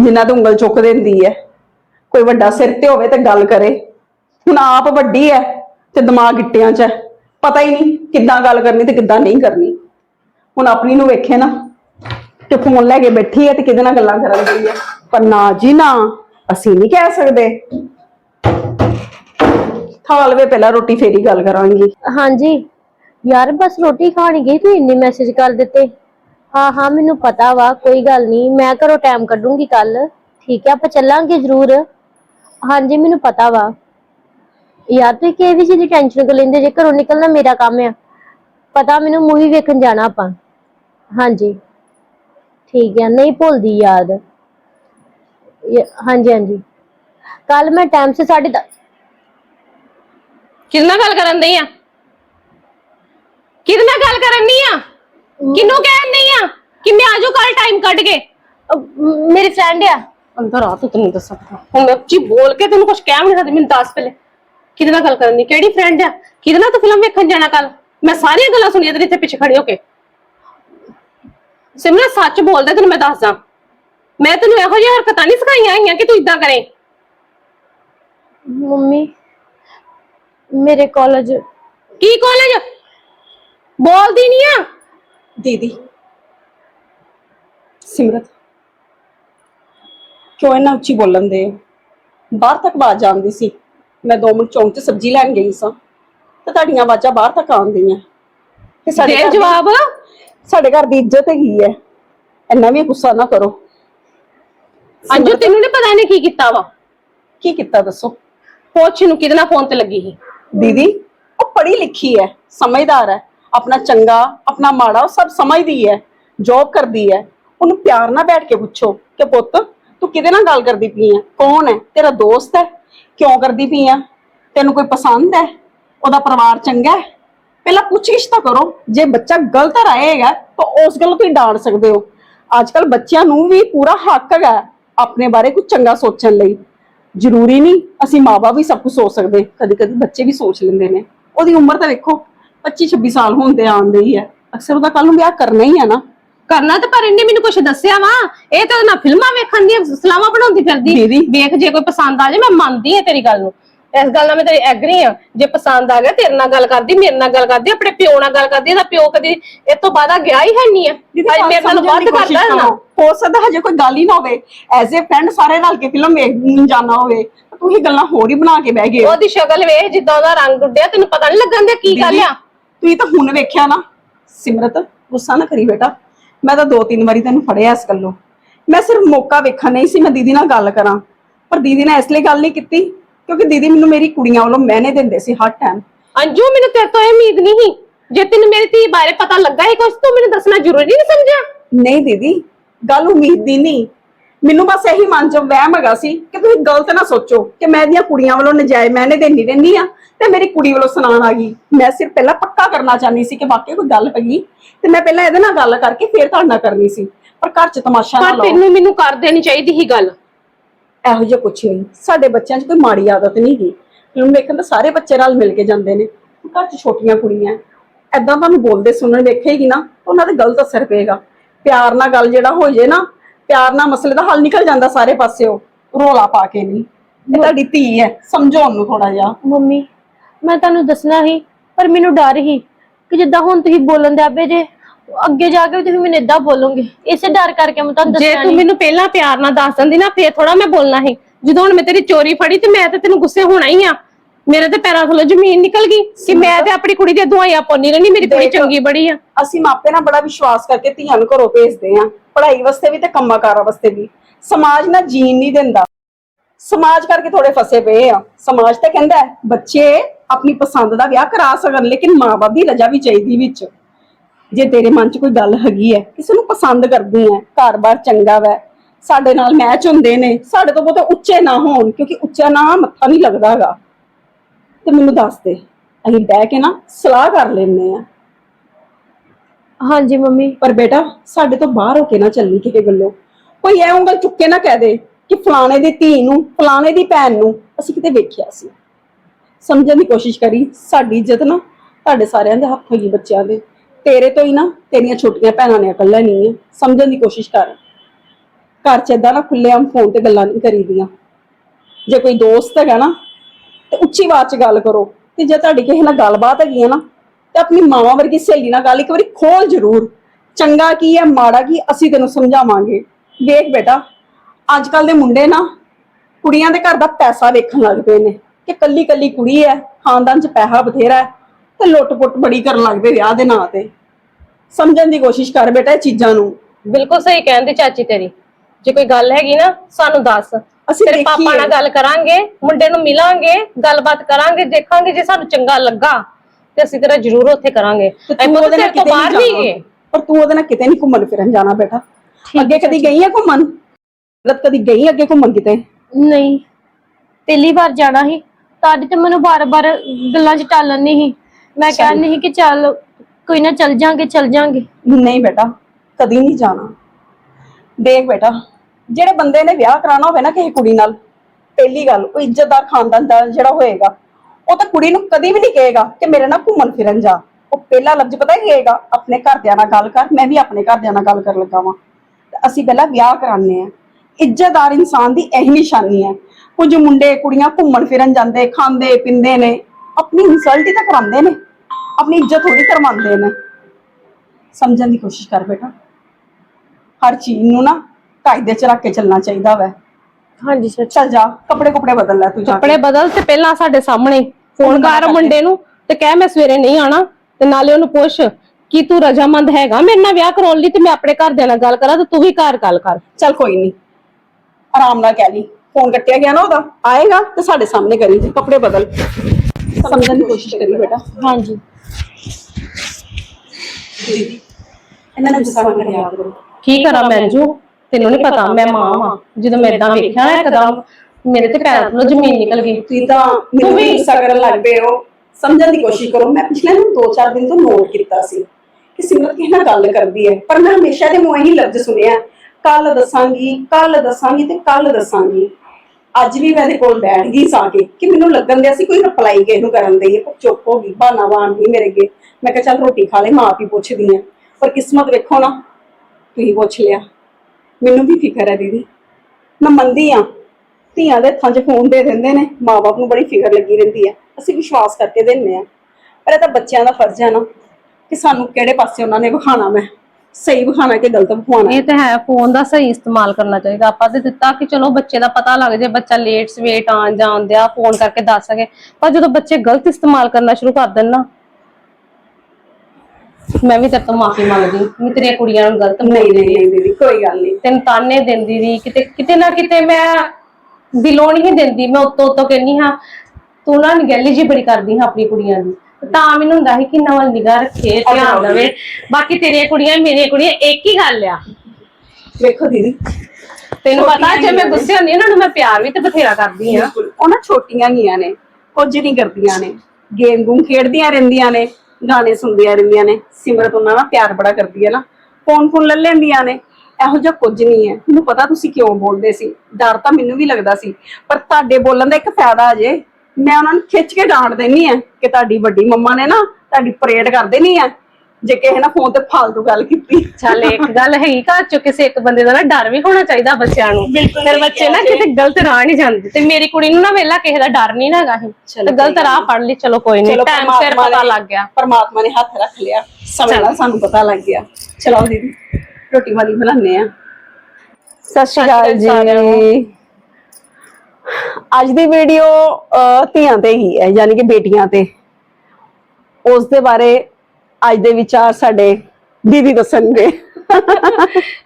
ਜਿਨ੍ਹਾਂ ਤੇ ਉਂਗਲ ਚੁੱਕ ਦਿੰਦੀ ਹੈ ਕੋਈ ਵੱਡਾ ਸਿਰ ਤੇ ਹੋਵੇ ਤੇ ਗੱਲ ਕਰੇ। ਹੁਣ ਆਪ ਵੱਡੀ ਹੈ ਤੇ ਦਿਮਾਗ ਇੱਟਿਆਂ 'ਚ ਹੈ ਪਤਾ ਹੀ ਨਹੀਂ ਕਿੱਦਾਂ ਗੱਲ ਕਰਨੀ ਤੇ ਕਿੱਦਾਂ ਨਹੀਂ ਕਰਨੀ। ਹੁਣ ਆਪਣੀ ਨੂੰ ਵੇਖੇ ਨਾ ਤੇ ਫੋਨ ਲੈ ਕੇ ਬੈਠੀ ਹੈ ਤੇ ਕਿਹਦੇ ਨਾਲ ਗੱਲਾਂ ਕਰਨ ਦੀ ਹੈ ਪਰ ਨਾ ਜੀ ਨਾ, ਅਸੀਂ ਨਹੀਂ ਕਹਿ ਸਕਦੇ। ਖਾ ਪਹਿਲਾਂ ਰੋਟੀ ਫੇਰੀ ਗੱਲ ਕਰਾਂਗੀ। ਹਾਂਜੀ। ਯਾਰ, ਬਸ ਰੋਟੀ ਖਾਣ ਗਈ, ਤੂੰ ਇੰਨੇ ਮੈਸੇਜ ਕਰ ਦਿੱਤੇ। ਹਾਂ ਹਾਂ, ਮੈਨੂੰ ਪਤਾ ਵਾ, ਕੋਈ ਗੱਲ ਨਹੀਂ, ਮੈਂ ਘਰੋਂ ਟਾਈਮ ਕੱਢੂੰਗੀ ਕੱਲ। ਠੀਕ ਹੈ, ਆਪਾਂ ਚੱਲਾਂਗੇ ਜ਼ਰੂਰ। ਹਾਂਜੀ, ਮੈਨੂੰ ਪਤਾ ਵਾ। ਯਾਰ, ਤੂੰ ਕਿਸੇ ਚੀਜ਼ ਦੀ ਟੈਨਸ਼ਨ ਕਿਉਂ ਲੈਂਦੇ, ਜੇ ਘਰੋਂ ਨਿਕਲਣਾ ਮੇਰਾ ਕੰਮ ਆ। ਪਤਾ ਮੈਨੂੰ ਮੂਵੀ ਵੇਖਣ ਜਾਣਾ ਆਪਾਂ। ਹਾਂਜੀ। ਠੀਕ ਹੈ, ਨਹੀਂ ਭੁੱਲਦੀ ਯਾਦ य- ਹਾਂਜੀ ਹਾਂਜੀ। ਕੱਲ ਮੈਂ ਟਾਈਮ ਸੇ ਸਾਢੇ ਦਸ ਕਿਹਦੇ ਨਾਲ ਗੱਲ ਕਰਨ ਦਈ ਆ? ਕਿਹਦੇ ਨਾਲ ਗੱਲ ਕਰਨ ਆ? ਕਿਹਨੂੰ ਕਹਿਣ ਆ? ਕਿ ਮੈਂ ਆਜੋ ਕੱਲ ਟਾਈਮ ਕੱਢ ਕੇ। ਅਹ, ਮੇਰੀ ਫਰੈਂਡ ਆ। ਅੰਦਰ ਆ ਤੂੰ ਤੈਨੂੰ ਦੱਸ। ਸਕਦਾ ਹੁਣ ਮੈਂ ਉੱਚੀ ਬੋਲ ਕੇ ਤੈਨੂੰ ਕੁਝ ਕਹਿ ਨਹੀਂ ਸਕਦੀ ਮੈਨੂੰ ਦੱਸ ਪਹਿਲੇ। ਕਿਹਦੇ ਨਾਲ ਗੱਲ ਕਰਨ ਕਿਹੜੀ ਫਰੈਂਡ ਆ? ਕਿਹਦੇ ਨਾਲ ਤੂੰ ਫਿਲਮ ਵੇਖਣ ਜਾਣਾ ਕੱਲ ਮੈਂ ਸਾਰੀਆਂ ਗੱਲਾਂ ਸੁਣੀਆਂ ਤੇਰੇ ਇੱਥੇ ਪਿੱਛੇ ਖੜੇ ਹੋ ਕੇ। ਸਿਮਰਨ ਸੱਚ ਬੋਲਦਾ ਤੈਨੂੰ ਮੈਂ ਦੱਸਦਾ। ਮੈਂ ਤੈਨੂੰ ਇਹੋ ਜਿਹੀ ਹਰਕਤਾਂ ਨਹੀਂ ਸਿਖਾਈਆਂ ਹੋਈਆਂ ਕਿ ਤੂੰ ਇਦਾਂ ਕਰੇ। ਮੰਮੀ ਮੇਰੇ ਕਾਲਜ ਕੀ ਕਾਲਜ ਬੋਲਦੀ ਨਹੀਂ ਆ। ਦੀਦੀ ਸਿਮਰਤ ਕਿਉਂ ਇਹਨਾਂ ਉੱਚੀ ਬੋਲਣ ਦੇ? ਬਾਹਰ ਤੱਕ ਆਵਾਜ਼ ਆਉਂਦੀ ਸੀ। ਮੈਂ ਦੋ ਮਿੰਟ ਚੌਂਕ 'ਚ ਸਬਜ਼ੀ ਲੈਣ ਗਈ ਸਾਂ। ਤੇ ਤੁਹਾਡੀਆਂ ਆਵਾਜ਼ਾਂ ਬਾਹਰ ਤੱਕ ਆਉਂਦੀਆਂ। ਤੇ ਸਾਡੇ ਦੇ ਘਰ ਦੀ- ਜਵਾਬ। ਸਾਡੇ ਘਰ ਦੀ ਇੱਜ਼ਤ ਹੈਗੀ ਹੈ। ਇੰਨਾ ਵੀ ਗੁੱਸਾ ਨਾ ਕਰੋ। ਅੰਜੂ ਤੈਨੂੰ ਨੇ ਪਤਾ ਨਹੀਂ ਕੀ ਕੀਤਾ ਵਾ? ਕੀ ਕੀਤਾ ਦੱਸੋ? ਪੁੱਛ ਨੂੰ ਕਿਹਦੇ ਨਾਲ ਫੋਨ ਤੇ ਲੱਗੀ ਸੀ? ਦੀਦੀ, ਉਹ ਪੜ੍ਹੀ ਲਿਖੀ ਹੈ, ਸਮਝਦਾਰ ਹੈ, ਆਪਣਾ ਚੰਗਾ, ਆਪਣਾ ਮਾੜਾ, ਉਹ ਸਭ ਸਮਝਦੀ ਹੈ ਜੌਬ ਕਰਦੀ ਹੈ। ਉਹਨੂੰ ਪਿਆਰ ਨਾਲ ਬੈਠ ਕੇ ਪੁੱਛੋ ਕਿ ਪੁੱਤ, ਤੂੰ ਕਿਹਦੇ ਨਾਲ ਗੱਲ ਕਰਦੀ ਪਈ ਹੈ? ਕੌਣ ਹੈ? ਤੇਰਾ ਦੋਸਤ ਹੈ? ਕਿਉਂ ਕਰਦੀ ਪਈ ਹੈ? ਤੈਨੂੰ ਕੋਈ ਪਸੰਦ ਹੈ? ਉਹਦਾ ਪਰਿਵਾਰ ਚੰਗਾ ਹੈ? ਪਹਿਲਾਂ ਪੁੱਛਗਿਛ ਤਾਂ ਕਰੋ। ਜੇ ਬੱਚਾ ਗਲਤ ਰਹੇਗਾ ਤਾਂ ਉਸ ਗੱਲ ਤੁਸੀਂ ਹੀ ਡਾਂਟ ਸਕਦੇ ਹੋ। ਅੱਜ ਕੱਲ ਬੱਚਿਆਂ ਨੂੰ ਵੀ ਪੂਰਾ ਹੱਕ ਹੈਗਾ, ਆਪਣੇ ਬਾਰੇ ਕੁਝ ਚੰਗਾ ਸੋਚਣ ਲਈ। ਜ਼ਰੂਰੀ ਨਹੀਂ ਅਸੀਂ ਮਾਪੇ ਵੀ ਸਭ ਕੁਝ ਸੋਚ ਸਕਦੇ ਕਦੀ ਕਦੀ ਬੱਚੇ ਵੀ ਸੋਚ ਲੈਂਦੇ ਨੇ। ਉਹਦੀ ਉਮਰ ਤਾਂ ਵੇਖੋ 25 26 ਸਾਲ ਹੁੰਦੇ ਆਉਂਦੇ ਹੀ ਹੈ। ਅਕਸਰ ਉਹਦਾ ਕੱਲ ਨੂੰ ਵਿਆਹ ਕਰਨਾ ਹੀ ਹੈ ਨਾ। ਕਰਨਾ ਤੇ ਪਰ ਇਹਨੇ ਮੈਨੂੰ ਕੁਝ ਦੱਸਿਆ ਵਾ। ਇਹ ਤਾਂ ਨਾ ਫਿਲਮਾਂ ਵੇਖਣ ਦੀ ਸਲਾਮਾਂ ਬਣਾਉਂਦੀ ਫਿਰਦੀ। ਦੀਦੀ। ਵੇਖ ਜੇ ਕੋਈ ਪਸੰਦ ਆ ਜਾਏ ਮੈਂ ਮੰਨਦੀ ਆ ਤੇਰੀ ਗੱਲ ਨੂੰ। ਇਸ ਗੱਲ ਨਾਲ ਮੈਂ ਤੇਰੀ ਐਗਰੀ ਆ। ਜੇ ਪਸੰਦ ਆ ਗਿਆ ਤੇਰੇ ਨਾਲ ਗੱਲ ਕਰਦੀ ਮੇਰੇ ਨਾਲ ਗੱਲ ਕਰਦੀ ਆਪਣੇ ਪਿਓ ਨਾਲ ਗੱਲ ਕਰਦੀ ਇਹਦਾ ਪਿਓ ਕਦੀ ਇਹ ਤੋਂ ਬਾਅਦ ਗਿਆ ਹੀ ਹੈ ਨਹੀਂ ਆ। ਅੱਜ ਮੇਰੇ ਨਾਲ ਵੱਧ ਦੀ ਕਰਦਾ ਹੈ ਨਾ। ਹੋ ਸਕਦਾ ਹਜੇ ਕੋਈ ਗੱਲ ਹੀ ਨਾ ਹੋਵੇ। ਐਜ਼ ਅ ਫਰੈਂਡ ਸਾਰੇ ਰਲ ਕੇ ਫਿਲਮ ਵੇਖਣ ਜਾਣਾ ਹੋਵੇ ਤਾਂ ਤੁਸੀਂ ਗੱਲਾਂ ਹੋਰ ਹੀ ਬਣਾ ਕੇ ਬਹਿ ਗਏ ਹੋ। ਉਹਦੀ ਸ਼ਕਲ ਵੇਖ ਜਿੱਦਾਂ ਉਹਦਾ ਰੰਗ ਉੱਡਿਆ ਤੈਨੂੰ ਪਤਾ ਨਹੀਂ ਲੱਗਣ ਦਿਆ ਕੀ ਗੱਲ ਆ। ਤੁਸੀਂ ਤਾਂ ਹੁਣ ਵੇਖਿਆ ਨਾ। ਸਿਮਰਤ ਗੁੱਸਾ ਨਾ ਕਰੀ ਬੇਟਾ। ਮੈਂ ਤਾਂ ਦੋ ਤਿੰਨ ਵਾਰੀ ਤੈਨੂੰ ਫੜਿਆ ਇਸ ਗੱਲੋਂ। ਮੈਂ ਸਿਰਫ ਮੌਕਾ ਵੇਖਣ ਨਹੀਂ ਸੀ ਮੈਂ ਦੀਦੀ ਨਾਲ ਗੱਲ ਕਰਾਂ। ਪਰ ਦੀਦੀ ਨੇ ਇਸ ਲਈ ਗੱਲ ਨਹੀਂ ਕੀਤੀ। ਕਿਉਂਕਿ ਦੀਦੀ ਮੈਨੂੰ ਮੇਰੀ ਕੁੜੀਆਂ ਵੱਲੋਂ ਮਹਿਨੇ ਦਿੰਦੇ ਸੀ ਹਰ ਟਾਈਮ ਅੰਜੂ ਮੈਨੂੰ ਤੇਰੇ ਤੋਂ ਇਹ ਉਮੀਦ ਨਹੀਂ ਸੀ। ਜੇ ਤੈਨੂੰ ਮੇਰੀ ਧੀ ਬਾਰੇ ਪਤਾ ਲੱਗਾ ਹੀ ਕੁਝ ਤੂੰ ਮੈਨੂੰ ਦੱਸਣਾ ਜ਼ਰੂਰੀ ਨਹੀਂ ਸਮਝਿਆ? ਨਹੀਂ ਦੀਦੀ ਗੱਲ ਉਮੀਦ ਦੀ ਨਹੀਂ। ਮੈਨੂੰ ਬਸ ਇਹੀ ਮਨ ਚ ਵਹਿਮ ਹੈਗਾ ਸੀ ਕਿ ਤੁਸੀਂ ਗਲਤ ਨਾ ਸੋਚੋ ਕਿ ਮੈਂ ਇਹਦੀਆਂ ਕੁੜੀਆਂ ਵੱਲੋਂ ਨਜਾਇਜ਼ ਮਹਿਨੇ ਦੇਣੀ ਰਹਿੰਦੀ ਆ ਤੇ ਮੇਰੀ ਕੁੜੀ ਵੱਲੋਂ ਸੁਣਾਉਣ ਆ ਗਈ। ਮੈਂ ਸਿਰਫ ਪਹਿਲਾਂ ਪੱਕਾ ਕਰਨਾ ਚਾਹਨੀ ਸੀ ਕਿ ਵਾਕਈ ਕੋਈ ਗੱਲ ਹੈਗੀ ਤੇ ਮੈਂ ਪਹਿਲਾਂ ਇਹਦੇ ਨਾਲ ਗੱਲ ਕਰਕੇ ਫੇਰ ਤੁਹਾਡੇ ਨਾਲ ਕਰਨੀ ਸੀ। ਪਰ ਘਰ ਚ ਤਮਾਸ਼ਾ ਨਾ ਪਰ ਲਾਓ। ਤੈਨੂੰ ਮੈਨੂੰ ਕਰ ਦੇਣੀ ਚਾਹੀਦੀ ਸੀ ਗੱਲ। ਇਹੋ ਜਿਹਾ ਕੁਝ ਨਹੀਂ ਸਾਡੇ ਬੱਚਿਆਂ 'ਚ ਕੋਈ ਮਾੜੀ ਆਦਤ ਨਹੀਂ ਗਈ ਫਿਲਮ ਵੇਖਣ ਤਾਂ ਸਾਰੇ ਬੱਚੇ ਰਲ ਮਿਲ ਕੇ ਜਾਂਦੇ ਨੇ। ਘਰ 'ਚ ਛੋਟੀਆਂ ਕੁੜੀਆਂ। ਐਦਾਂ ਤੁਹਾਨੂੰ ਬੋਲਦੇ ਸੁਣਨ ਵੇਖੇਗੀ ਨਾ ਉਹਨਾਂ ਤੇ ਗਲਤ ਅਸਰ ਪਏਗਾ। ਪਿਆਰ ਨਾਲ ਗੱਲ ਜਿਹੜਾ ਹੋ ਜੇ ਨਾ, ਪਿਆਰ ਨਾਲ ਮਸਲੇ ਦਾ ਹੱਲ ਨਿਕਲ ਜਾਂਦਾ ਸਾਰੇ ਪਾਸਿਓ। ਰੋਲਾ ਪਾ ਕੇ ਨਹੀਂ। ਇਹ ਤੁਹਾਡੀ ਧੀ ਹੈ। ਸਮਝੋ ਉਹਨੂੰ ਥੋੜਾ ਜਿਹਾ। ਮੰਮੀ, ਮੈਂ ਤੁਹਾਨੂੰ ਦੱਸਣਾ ਸੀ, ਪਰ ਮੈਨੂੰ ਡਰ ਹੀ ਕਿ ਜਿੱਦਾਂ ਹੁਣ ਤੁਸੀਂ ਬੋਲਣ ਦੇ ਆਪੇ ਜੇ ਅੱਗੇ ਜਾ ਕੇ ਤੁਸੀਂ ਮੈਨੂੰ ਇਦਾਂ ਬੋਲੋਗੇ? ਇਸੇ ਡਰ ਕਰਕੇ ਮੈਂ ਤੁਹਾਨੂੰ ਜੇ ਦੱਸਿਆ ਤੂੰ ਨਹੀਂ। ਮੈਨੂੰ ਪਹਿਲਾਂ ਪਿਆਰ ਨਾਲ ਦੱਸ ਦਿੰਦੀ ਨਾ ਫੇਰ ਥੋੜਾ ਮੈਂ ਬੋਲਣਾ ਸੀ। ਜਦੋਂ ਹੁਣ ਮੈਂ ਤੇਰੀ ਚੋਰੀ ਫੜੀ ਤੇ ਮੈਂ ਤੇ ਤੈਨੂੰ ਗੁੱਸੇ ਹੋਣਾ ਹੀ ਆ। ਮੇਰੇ ਤੇ ਪੈਰਾਂ ਥੱਲੇ ਜ਼ਮੀਨ ਨਿਕਲ ਗਈ ਕਿ ਮੈਂ ਤੇ ਆਪਣੀ ਕੁੜੀ ਦੀਆਂ ਦੁਆਈਆਂ ਪਾਉਣੀ ਰਹਿਣੀ ਮੇਰੀ ਕੁੜੀ ਦੇਖ। ਚੰਗੀ ਬੜੀ ਆ। ਅਸੀਂ ਮਾਪੇ ਨਾਲ ਬੜਾ ਵਿਸ਼ਵਾਸ ਕਰਕੇ ਧੀਆਂ ਨੂੰ ਘਰੋਂ ਭੇਜਦੇ ਆ ਪੜ੍ਹਾਈ ਵਾਸਤੇ ਵੀ ਤੇ ਕੰਮਾਂ ਕਾਰਾਂ ਵਾਸਤੇ ਵੀ। ਸਮਾਜ ਨਾ ਜੀਣ ਨਹੀਂ ਦਿੰਦਾ। ਸਮਾਜ ਕਰਕੇ ਥੋੜੇ ਫਸੇ ਪਏ ਆ। ਸਮਾਜ ਤਾਂ ਕਹਿੰਦਾ ਹੈ, ਬੱਚੇ ਆਪਣੀ ਪਸੰਦ ਦਾ ਵਿਆਹ ਕਰਾ ਸਕਣ ਲੇਕਿਨ ਮਾਂ-ਬਾਪ ਦੀ ਰਜ਼ਾ ਵੀ ਚਾਹੀਦੀ ਵਿੱਚ। ਜੇ ਤੇਰੇ ਮਨ 'ਚ ਕੋਈ ਗੱਲ ਹੈਗੀ ਹੈ ਕਿਸੇ ਨੂੰ ਪਸੰਦ ਕਰਦੀ ਹੈ ਘਰ-ਬਾਰ ਚੰਗਾ ਵੈ ਸਾਡੇ ਨਾਲ ਮੈਚ ਹੁੰਦੇ ਨੇ ਸਾਡੇ ਤੋਂ ਬਹੁਤੇ ਉੱਚੇ ਨਾ ਹੋਣ ਕਿਉਂਕਿ ਉੱਚਾ ਨਾ ਮੱਥਾ ਨਹੀਂ ਲੱਗਦਾਗਾ ਤੇ ਮੈਨੂੰ ਦੱਸ ਦੇ ਅਸੀਂ ਬਹਿ ਕੇ ਨਾ ਸਲਾਹ ਕਰ ਲੈਂਦੇ ਆ। ਹਾਂਜੀ ਮੰਮੀ। ਪਰ ਬੇਟਾ ਸਾਡੇ ਤੋਂ ਬਾਹਰ ਹੋ ਕੇ ਨਾ ਚੱਲੀ ਕਿਤੇ ਗੱਲੋਂ। ਕੋਈ ਐ ਉਂਗਲ ਚੁੱਕ ਕੇ ਨਾ ਕਹਿ ਦੇ ਕਿ ਫਲਾਣੇ ਦੀ ਧੀ ਨੂੰ ਫਲਾਣੇ ਦੀ ਭੈਣ ਨੂੰ ਅਸੀਂ ਕਿਤੇ ਵੇਖਿਆ ਸੀ। ਸਮਝਣ ਦੀ ਕੋਸ਼ਿਸ਼ ਕਰੀ ਸਾਡੀ ਇੱਜ਼ਤ ਨਾ ਤੁਹਾਡੇ ਸਾਰਿਆਂ ਦੇ ਹੱਥ ਹੈਗੀ ਬੱਚਿਆਂ ਦੇ ਤੇਰੇ ਤੋਂ ਹੀ ਨਾ ਤੇਰੀਆਂ ਛੋਟੀਆਂ ਭੈਣਾਂ ਨੇ ਅਕਲ ਲੈਣੀ ਹੈ। ਸਮਝਣ ਦੀ ਕੋਸ਼ਿਸ਼ ਕਰ। ਘਰ ਚ ਏਦਾਂ ਨਾ ਖੁੱਲੇਆਮ ਫੋਨ ਤੇ ਗੱਲਾਂ ਨਹੀਂ ਕਰੀਦੀਆਂ। ਜੇ ਕੋਈ ਦੋਸਤ ਹੈਗਾ ਨਾ, ਤੇ ਉੱਚੀ ਆਵਾਜ਼ 'ਚ ਗੱਲ ਕਰੋ। ਤੇ ਜੇ ਤੁਹਾਡੀ ਕਿਸੇ ਨਾਲ ਗੱਲਬਾਤ ਹੈਗੀ ਹੈ ਨਾ, ਤੇ ਆਪਣੀ ਮਾਵਾਂ ਵਰਗੀ ਸਹੇਲੀ ਨਾਲ ਗੱਲ ਇੱਕ ਵਾਰੀ ਖੋਲ ਜ਼ਰੂਰ। ਚੰਗਾ ਕੀ ਹੈ, ਮਾੜਾ ਕੀ, ਅਸੀਂ ਤੈਨੂੰ ਸਮਝਾਵਾਂਗੇ। ਵੇਖ ਬੇਟਾ ਅੱਜ ਕੱਲ ਦੇ ਮੁੰਡੇ ਨਾ, ਕੁੜੀਆਂ ਦੇ ਘਰ ਦਾ ਪੈਸਾ ਵੇਖਣ ਲੱਗ ਪਏ ਨੇ। ਕਿ ਕੱਲੀ ਕੱਲੀ ਕੁੜੀ ਹੈ, ਖਾਨਦਾਨ 'ਚ ਪੈਸਾ ਬਥੇਰਾ ਹੈ। ਤੇ ਲੁੱਟ-ਪੁੱਟ ਬੜੀ ਕਰਨ ਲੱਗ ਪਏ ਵਿਆਹ ਦੇ ਨਾਂ ਤੇ। ਸਮਝਣ ਦੀ ਕੋਸ਼ਿਸ਼ ਕਰ ਬੇਟਾ ਇਹ ਚੀਜ਼ਾਂ ਨੂੰ। ਬਿਲਕੁਲ ਸਹੀ ਕਹਿੰਦੀ ਚਾਚੀ ਤੇਰੀ। ਜੇ ਕੋਈ ਗੱਲ ਹੈਗੀ ਨਾ ਸਾਨੂੰ ਦੱਸ। ਅਸੀਂ ਤੇਰੇ ਪਾਪਾ ਦੇਖੀਏ। ਨਾਲ ਗੱਲ ਕਰਾਂਗੇ ਮੁੰਡੇ ਨੂੰ ਮਿਲਾਂਗੇ ਗੱਲਬਾਤ ਕਰਾਂਗੇ ਦੇਖਾਂਗੇ ਜੇ ਸਾਨੂੰ ਚੰਗਾ ਲੱਗਾ ਤੇ ਅਸੀਂ ਤੇਰਾ ਜ਼ਰੂਰ ਉੱਥੇ ਕਰਾਂਗੇ। ਤੇ ਅਸੀਂ ਤੂੰ ਪੁੱਤ ਉਹਦੇ ਨਾਲ ਤੇਰੇ ਤੋਂ ਕਿਤੇ ਬਾਹਰ ਨਹੀਂ ਨਹੀਂ ਜਾਣਾ। ਗਏ ਪਰ ਤੂੰ ਉਹਦੇ ਨਾਲ ਕਿਤੇ ਨਹੀਂ ਘੁੰਮਣ ਫਿਰਨ ਜਾਣਾ ਬੇਟਾ। ਅੱਗੇ ਕਦੀ ਗਈ ਹੈ ਘੁੰਮਣ? ਰਤ ਕਦੀ ਗਈ ਅੱਗੇ ਘੁੰਮਣ ਕਿਤੇ? ਨਹੀਂ। ਪਹਿਲੀ ਵਾਰ ਜਾਣਾ ਸੀ। ਤੁਹਾਡੀ ਤੇ ਮੈਨੂੰ ਬਾਰ-ਬਾਰ ਗੱਲਾਂ 'ਚ ਟਾਲਣ ਨਹੀਂ ਸੀ। ਮੈਂ ਕਹਿੰਦੀ ਸੀ ਕਿ ਚੱਲ ਕੋਈ ਨਾ ਚੱਲ ਜਾਾਂਗੇ ਚੱਲ ਜਾਾਂਗੇ। ਨਹੀਂ ਬੇਟਾ ਕਦੀ ਨਹੀਂ ਜਾਣਾ। ਦੇਖ ਬੇਟਾ ਜਿਹੜੇ ਬੰਦੇ ਨੇ ਵਿਆਹ ਕਰਾਉਣਾ ਹੋਵੇ ਨਾ ਕਿਸੇ ਕੁੜੀ ਨਾਲ ਪਹਿਲੀ ਗੱਲ ਉਹ ਇੱਜ਼ਤਦਾਰ ਖਾਨਦਾਨ ਦਾ ਜਿਹੜਾ ਹੋਏਗਾ ਉਹ ਤਾਂ ਕੁੜੀ ਨੂੰ ਕਦੀ ਵੀ ਨਹੀਂ ਕਹੇਗਾ ਕਿ ਮੇਰੇ ਨਾਲ ਘੁੰਮਣ ਫਿਰਨ ਜਾ। ਉਹ ਪਹਿਲਾ ਲਫ਼ਜ਼ ਪਤਾ ਕੀ ਕਹੇਗਾ ਆਪਣੇ ਘਰਦਿਆਂ ਨਾਲ ਗੱਲ ਕਰ ਮੈਂ ਵੀ ਆਪਣੇ ਘਰਦਿਆਂ ਨਾਲ ਗੱਲ ਕਰਨ ਲੱਗਾ ਵਾਂ। ਤੇ ਅਸੀਂ ਪਹਿਲਾਂ ਵਿਆਹ ਕਰਾਉਂਦੇ ਆ ਇੱਜ਼ਤਦਾਰ ਇਨਸਾਨ ਦੀ ਇਹੀ ਨਿਸ਼ਾਨੀ ਹੈ। ਕੁਝ ਮੁੰਡੇ ਕੁੜੀਆਂ ਘੁੰਮਣ ਫਿਰਨ ਜਾਂਦੇ ਖਾਂਦੇ ਪਿੰਦੇ ਨੇ ਆਪਣੀ ਇਨਸਲਟ ਹੀ ਤਾਂ ਕਰਾਉਂਦੇ ਨੇ। ਆਪਣੀ ਇੱਜ਼ਤ ਥੋੜੀ ਕਰਵਾਉਂਦੇ ਨੇ। ਸਮਝਣ ਦੀ ਕੋਸ਼ਿਸ਼ ਕਰ ਬੇਟਾ। ਹਰ ਚੀਜ਼ ਨੂੰ ਨਾ ਕਾਇਦੇ ਚ ਰੱਖ ਕੇ ਚੱਲਣਾ ਚਾਹੀਦਾ ਵੈ। ਹਾਂਜੀ ਸੱਚ ਚੱਲ ਜਾ ਕੱਪੜੇ ਕੁਪੜੇ ਬਦਲ ਲੈ ਤੂੰ ਜਾ ਕੱਪੜੇ ਬਦਲ ਤੇ ਪਹਿਲਾਂ ਸਾਡੇ ਸਾਹਮਣੇ ਫੋਨ ਕਰ ਮੁੰਡੇ ਨੂੰ ਤੇ ਕਹਿ ਮੈਂ ਸਵੇਰੇ ਨਹੀਂ ਆਣਾ ਤੇ ਨਾਲੇ ਉਹਨੂੰ ਪੁੱਛ ਕਿ ਤੂੰ ਰਜਾਮੰਦ ਹੈਗਾ ਮੇਰੇ ਨਾਲ ਵਿਆਹ ਕਰਾਉਣ ਲਈ ਤੇ ਮੈਂ ਆਪਣੇ ਘਰਦਿਆਂ ਨਾਲ ਗੱਲ ਕਰਾਂ ਤੇ ਤੂੰ ਵੀ ਘਰ ਗੱਲ ਕਰ। ਚੱਲ ਕੋਈ ਨਹੀਂ ਆਰਾਮ ਨਾਲ ਕਹਿ ਲਈ। ਫੋਨ ਕੱਟਿਆ ਗਿਆ ਨਾ ਉਹਦਾ ਆਏਗਾ ਤੇ ਸਾਡੇ ਸਾਹਮਣੇ ਕਰੀ ਜੀ ਕੱਪੜੇ ਬਦਲ। ਸਮਝਣ ਦੀ ਕੋਸ਼ਿਸ਼ ਕਰੀ ਬੇਟਾ। ਹਾਂਜੀ। ਦੀਦੀ ਇਹਨਾਂ ਨੂੰ ਗੁੱਸਾ ਨਾ ਕਰਿਆ ਕਰੋ। ਕੀ ਕਰਾਂ ਮੈਂਜੂ ਤੈਨੂੰ ਨਹੀਂ ਪਤਾ ਮੈਂ ਮਾਂ ਵਾਂ। ਜਦੋਂ ਮੈਂ ਇਦਾਂ ਵੇਖਿਆ ਨਾ ਇੱਕਦਮ ਮੇਰੇ ਤੇ ਪੈਰਾਂ ਤੋਂ ਜ਼ਮੀਨ ਨਿਕਲ ਗਈ। ਤੁਸੀਂ ਤਾਂ ਮੈਨੂੰ ਵੀ ਗੁੱਸਾ ਕਰਨ ਲੱਗ ਪਏ ਹੋ। ਸਮਝਣ ਦੀ ਕੋਸ਼ਿਸ਼ ਕਰੋ। ਮੈਂ ਪਿਛਲੇ ਦਿਨ 2-4 ਦਿਨ ਤੋਂ ਨੋਟ ਕੀਤਾ ਸੀ ਕਿ ਸਿਮਰਤ ਕਿਸੇ ਨਾਲ ਗੱਲ ਕਰਦੀ ਹੈ। ਪਰ ਮੈਂ ਹਮੇਸ਼ਾ ਦੇ ਮੂੰਹ ਇਹੀ ਲਫ਼ਜ਼ ਸੁਣਿਆ ਕੱਲ ਦੱਸਾਂਗੀ ਕੱਲ ਦੱਸਾਂਗੀ ਤੇ ਕੱਲ ਦੱਸਾਂਗੀ। ਅੱਜ ਵੀ ਮੈਂ ਇਹਦੇ ਕੋਲ ਬੈਠ ਗਈ ਸਾ ਕੇ ਕਿ ਮੈਨੂੰ ਲੱਗਣ ਦਿਆ ਸੀ ਕੋਈ ਰਿਪਲਾਈ ਕਿਸੇ ਨੂੰ ਕਰਨ ਦੇ ਉਹ ਚੁੱਪ ਹੋ ਗਈ, ਬਹਾਨਾ ਬਾਣ ਗਈ ਮੇਰੇ ਅੱਗੇ। ਮੈਂ ਕਿਹਾ ਚੱਲ ਰੋਟੀ ਖਾ ਲੈ, ਮਾਂ ਵੀ ਪੁੱਛਦੀ ਆ ਪਰ ਕਿਸਮਤ ਵੇਖੋ ਨਾ, ਤੁਸੀਂ ਪੁੱਛ ਲਿਆ। ਮੈਨੂੰ ਵੀ ਫਿਕਰ ਹੈ ਦੀਦੀ। ਮੈਂ ਮੰਨਦੀ ਆ ਧੀਆਂ ਦੇ ਹੱਥਾਂ 'ਚ ਫੋਨ ਦੇ ਦਿੰਦੇ ਨੇ ਮਾਪੇ ਨੂੰ ਬੜੀ ਫਿਕਰ ਲੱਗੀ ਰਹਿੰਦੀ ਹੈ। ਅਸੀਂ ਵਿਸ਼ਵਾਸ ਕਰਕੇ ਦਿੰਨੇ ਆ ਪਰ ਇਹ ਤਾਂ ਬੱਚਿਆਂ ਦਾ ਫਰਜ਼ ਹੈ ਨਾ ਕਿ ਸਾਨੂੰ ਕਿਹੜੇ ਪਾਸੇ ਉਹਨਾਂ ਨੇ ਵਿਖਾਣਾ ਮੈਂ। ਸਹੀ ਵਿਖਾਣਾ ਕਿ ਗਲਤ ਵਿਖਾਣਾ ਇਹ ਤਾਂ ਹੈ ਫੋਨ ਦਾ ਸਹੀ ਇਸਤੇਮਾਲ ਕਰਨਾ ਚਾਹੀਦਾ। ਆਪਾਂ ਤੇ ਦਿੱਤਾ ਕਿ ਚਲੋ ਬੱਚੇ ਦਾ ਪਤਾ ਲੱਗ ਜੇ ਬੱਚਾ ਲੇਟ ਸਵੇਟ ਆਣ ਜਾਣ ਦਿਆ ਫੋਨ ਕਰਕੇ ਦੱਸ ਸਕੇ। ਪਰ ਜਦੋਂ ਬੱਚੇ ਗਲਤ ਇਸਤੇਮਾਲ ਕਰਨਾ ਸ਼ੁਰੂ ਕਰ ਦੇਣ ਨਾ ਮੈਂ ਵੀ ਤੇਰੇ ਤੋਂ ਮਾਫੀ ਮੰਗਦੀ ਮੈਂ ਤੇਰੀਆਂ ਕੁੜੀਆਂ ਨੂੰ ਗਲਤ ਨਹੀਂ ਨਹੀਂ ਨਹੀਂ ਦੀਦੀ ਕੋਈ ਗੱਲ ਨਹੀਂ। ਤੈਨੂੰ ਤਾਨੇ ਦਿੰਦੀ ਰਹੀ ਕਿਤੇ ਕਿਤੇ ਨਾ ਕਿਤੇ ਮੈਂ ਦਿਲੋਂ ਨਹੀਂ ਦਿੰਦੀ ਮੈਂ ਉੱਤੋਂ ਉੱਤੋਂ ਕਹਿੰਨੀ ਹਾਂ ਤੂੰ ਨਾ ਨਿਗਹਿਲੀ ਜੀ ਬੜੀ ਕਰਦੀ ਹਾਂ ਆਪਣੀ ਕੁੜੀਆਂ ਦੀ। ਤੇ ਮੈਨੂੰ ਹੁੰਦਾ ਸੀ ਕਿ ਨਵਲ ਨਿਗਾਹ ਰੱਖੇ ਧਿਆਨ ਦੇਵੇ। ਬਾਕੀ ਤੇਰੀਆਂ ਕੁੜੀਆਂ ਮੇਰੀਆਂ ਕੁੜੀਆਂ ਇੱਕ ਹੀ ਗੱਲ ਆ। ਵੇਖੋ ਦੀਦੀ। ਤੈਨੂੰ ਪਤਾ ਜੇ ਮੈਂ ਗੁੱਸੇ ਹੁੰਦੀ ਹਾਂ ਉਹਨਾਂ ਨੂੰ ਮੈਂ ਪਿਆਰ ਵੀ ਤੇ ਬਥੇਰਾ ਕਰਦੀ ਆ। ਬਿਲਕੁਲ। ਉਹ ਨਾ ਛੋਟੀਆਂ ਗੀਆਂ ਨੇ ਕੁਝ ਨਹੀਂ ਕਰਦੀਆਂ ਨੇ। ਗੇਮ ਗੂਮ ਖੇਡਦੀਆਂ ਰਹਿੰਦੀਆਂ ਨੇ ਗਾਣੇ ਸੁਣਦੀਆਂ ਰਹਿੰਦੀਆਂ ਨੇ। ਸਿਮਰਤ ਉਹਨਾਂ ਨਾਲ ਪਿਆਰ ਬੜਾ ਕਰਦੀ ਹੈ ਨਾ। ਫੋਨ ਫੋਨ ਲੈ ਲੈਂਦੀਆਂ ਨੇ। ਇਹੋ ਜਿਹਾ ਕੁਝ ਨਹੀਂ ਹੈ। ਮੈਨੂੰ ਪਤਾ ਤੁਸੀਂ ਕਿਉਂ ਬੋਲਦੇ ਸੀ। ਡਰ ਤਾਂ ਮੈਨੂੰ ਵੀ ਲੱਗਦਾ ਸੀ। ਪਰ ਤੁਹਾਡੇ ਬੋਲਣ ਦਾ ਇੱਕ ਫਾਇਦਾ ਜੇ। ਮੈਂ ਉਹਨਾਂ ਨੂੰ ਖਿੱਚ ਕੇ ਡਾਂਟ ਦੇਣੀ ਹੈ ਕਿ ਤੁਹਾਡੀ ਵੱਡੀ ਮੰਮਾ ਨੇ ਨਾ ਤੁਹਾਡੀ ਪਰੇਡ ਕਰ ਦੇਣੀ ਹੈ ਜੇ ਕਿਸੇ ਨਾਲ ਫੋਨ ਤੇ ਫਾਲਤੂ ਗੱਲ ਕੀਤੀ। ਚੱਲ ਇੱਕ ਗੱਲ ਹੈਗੀ ਘਰ ਚੋਂ ਕਿਸੇ ਇੱਕ ਬੰਦੇ ਦਾ ਨਾ ਡਰ ਵੀ ਹੋਣਾ ਚਾਹੀਦਾ ਬੱਚਿਆਂ ਨੂੰ। ਬਿਲਕੁਲ ਫਿਰ ਬੱਚੇ ਨਾ ਕਿਤੇ ਗਲਤ ਰਾਹ ਨਹੀਂ ਜਾਂਦੇ। ਤੇ ਮੇਰੀ ਕੁੜੀ ਨੂੰ ਨਾ ਵੇਲਾ ਕਿਸੇ ਦਾ ਡਰ ਨਹੀਂ ਹੈਗਾ ਸੀ। ਚਲੋ ਤੇ ਗਲਤ ਰਾਹ ਫੜ ਲਈ ਚਲੋ ਕੋਈ ਨਹੀਂ। ਚਲੋ ਟਾਈਮ ਸਿਰ ਪਰਮਾਤਮਾ ਪਤਾ ਨੇ- ਲੱਗ ਗਿਆ। ਪਰਮਾਤਮਾ ਨੇ ਹੱਥ ਰੱਖ ਲਿਆ। ਸਮੇਂ ਨਾਲ ਸਾਨੂੰ ਪਤਾ ਲੱਗ ਗਿਆ। ਚਲੋ ਦੀਦੀ ਰੋਟੀ ਵਾਲੀ ਬਣਾਉਂਦੇ ਆ। ਸਤਿ ਸ਼੍ਰੀ ਅਕਾਲ ਜੀ। ਅੱਜ ਦੀ ਵੀਡੀਓ ਧੀਆਂ ਤੇ ਹੀ ਹੈ, ਯਾਨੀ ਕਿ ਬੇਟੀਆਂ ਤੇ। ਉਸ ਦੇ ਬਾਰੇ ਅੱਜ ਦੇ ਵਿਚਾਰ ਸਾਡੇ ਦੀਦੀ ਦੱਸਣਗੇ।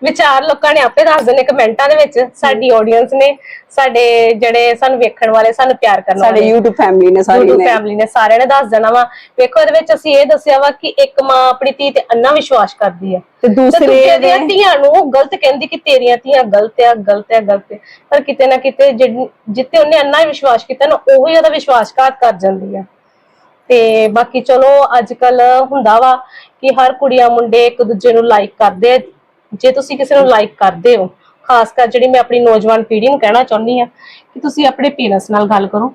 ਵਿਚਾਰ ਲੋਕਾਂ ਨੇ ਆਪੇ ਦੱਸ ਦੇਣੇ ਕਮੈਂਟਾਂ ਦੇ ਵਿੱਚ ਸਾਡੀ ਆਡੀਅנס ਨੇ ਸਾਡੇ ਜਿਹੜੇ ਸਾਨੂੰ ਵੇਖਣ ਵਾਲੇ ਸਾਨੂੰ ਪਿਆਰ ਕਰਨ ਸਾਡੇ ਵਾਲੇ YouTube ਫੈਮਿਲੀ ਨੇ ਸਾਰੀ YouTube ਫੈਮਿਲੀ ਨੇ ਸਾਰਿਆਂ ਨੇ ਦੱਸ ਦੇਣਾ ਵਾ। ਵੇਖੋ ਇਹਦੇ ਵਿੱਚ ਅਸੀਂ ਇਹ ਦੱਸਿਆ ਵਾ ਕਿ ਇੱਕ ਮਾਂ ਆਪਣੀ ਧੀ ਤੇ ਅੰਨਾ ਵਿਸ਼ਵਾਸ ਕਰਦੀ ਹੈ ਤੇ ਦੂਸਰੇ ਦੀਆਂ ਧੀਆਂ ਨੂੰ ਗਲਤ ਕਹਿੰਦੀ ਕਿ ਤੇਰੀਆਂ ਧੀਆਂ ਗਲਤ ਆ ਗਲਤ ਆ ਗਲਤ ਆ। ਪਰ ਕਿਤੇ ਨਾ ਕਿਤੇ ਜਿੱਤੇ ਉਹਨੇ ਅੰਨਾ ਵਿਸ਼ਵਾਸ ਕੀਤਾ ਨਾ ਉਹੀ ਉਹਦਾ ਵਿਸ਼ਵਾਸਘਾਤ ਕਰ ਜਾਂਦੀ ਆ। ਤੇ ਬਾਕੀ ਚਲੋ ਅੱਜ ਕੱਲ ਹੁੰਦਾ ਵਾ ਕਿ ਹਰ ਕੁੜੀਆਂ ਮੁੰਡੇ ਇੱਕ ਦੂਜੇ ਨੂੰ ਲਾਈਕ ਕਰਦੇ ਆ। ਜੇ ਤੁਸੀਂ ਕਿਸੇ ਨੂੰ ਲਾਈਕ ਕਰਦੇ ਹੋ ਖਾਸ ਕਰ ਜਿਹੜੀ ਮੈਂ ਆਪਣੀ ਨੌਜਵਾਨ ਪੀੜ੍ਹੀ ਨੂੰ ਕਹਿਣਾ ਚਾਹੁੰਦੀ ਆ ਕਿ ਤੁਸੀਂ ਆਪਣੇ ਪੇਰੈਂਟਸ ਨਾਲ ਗੱਲ ਕਰੋ।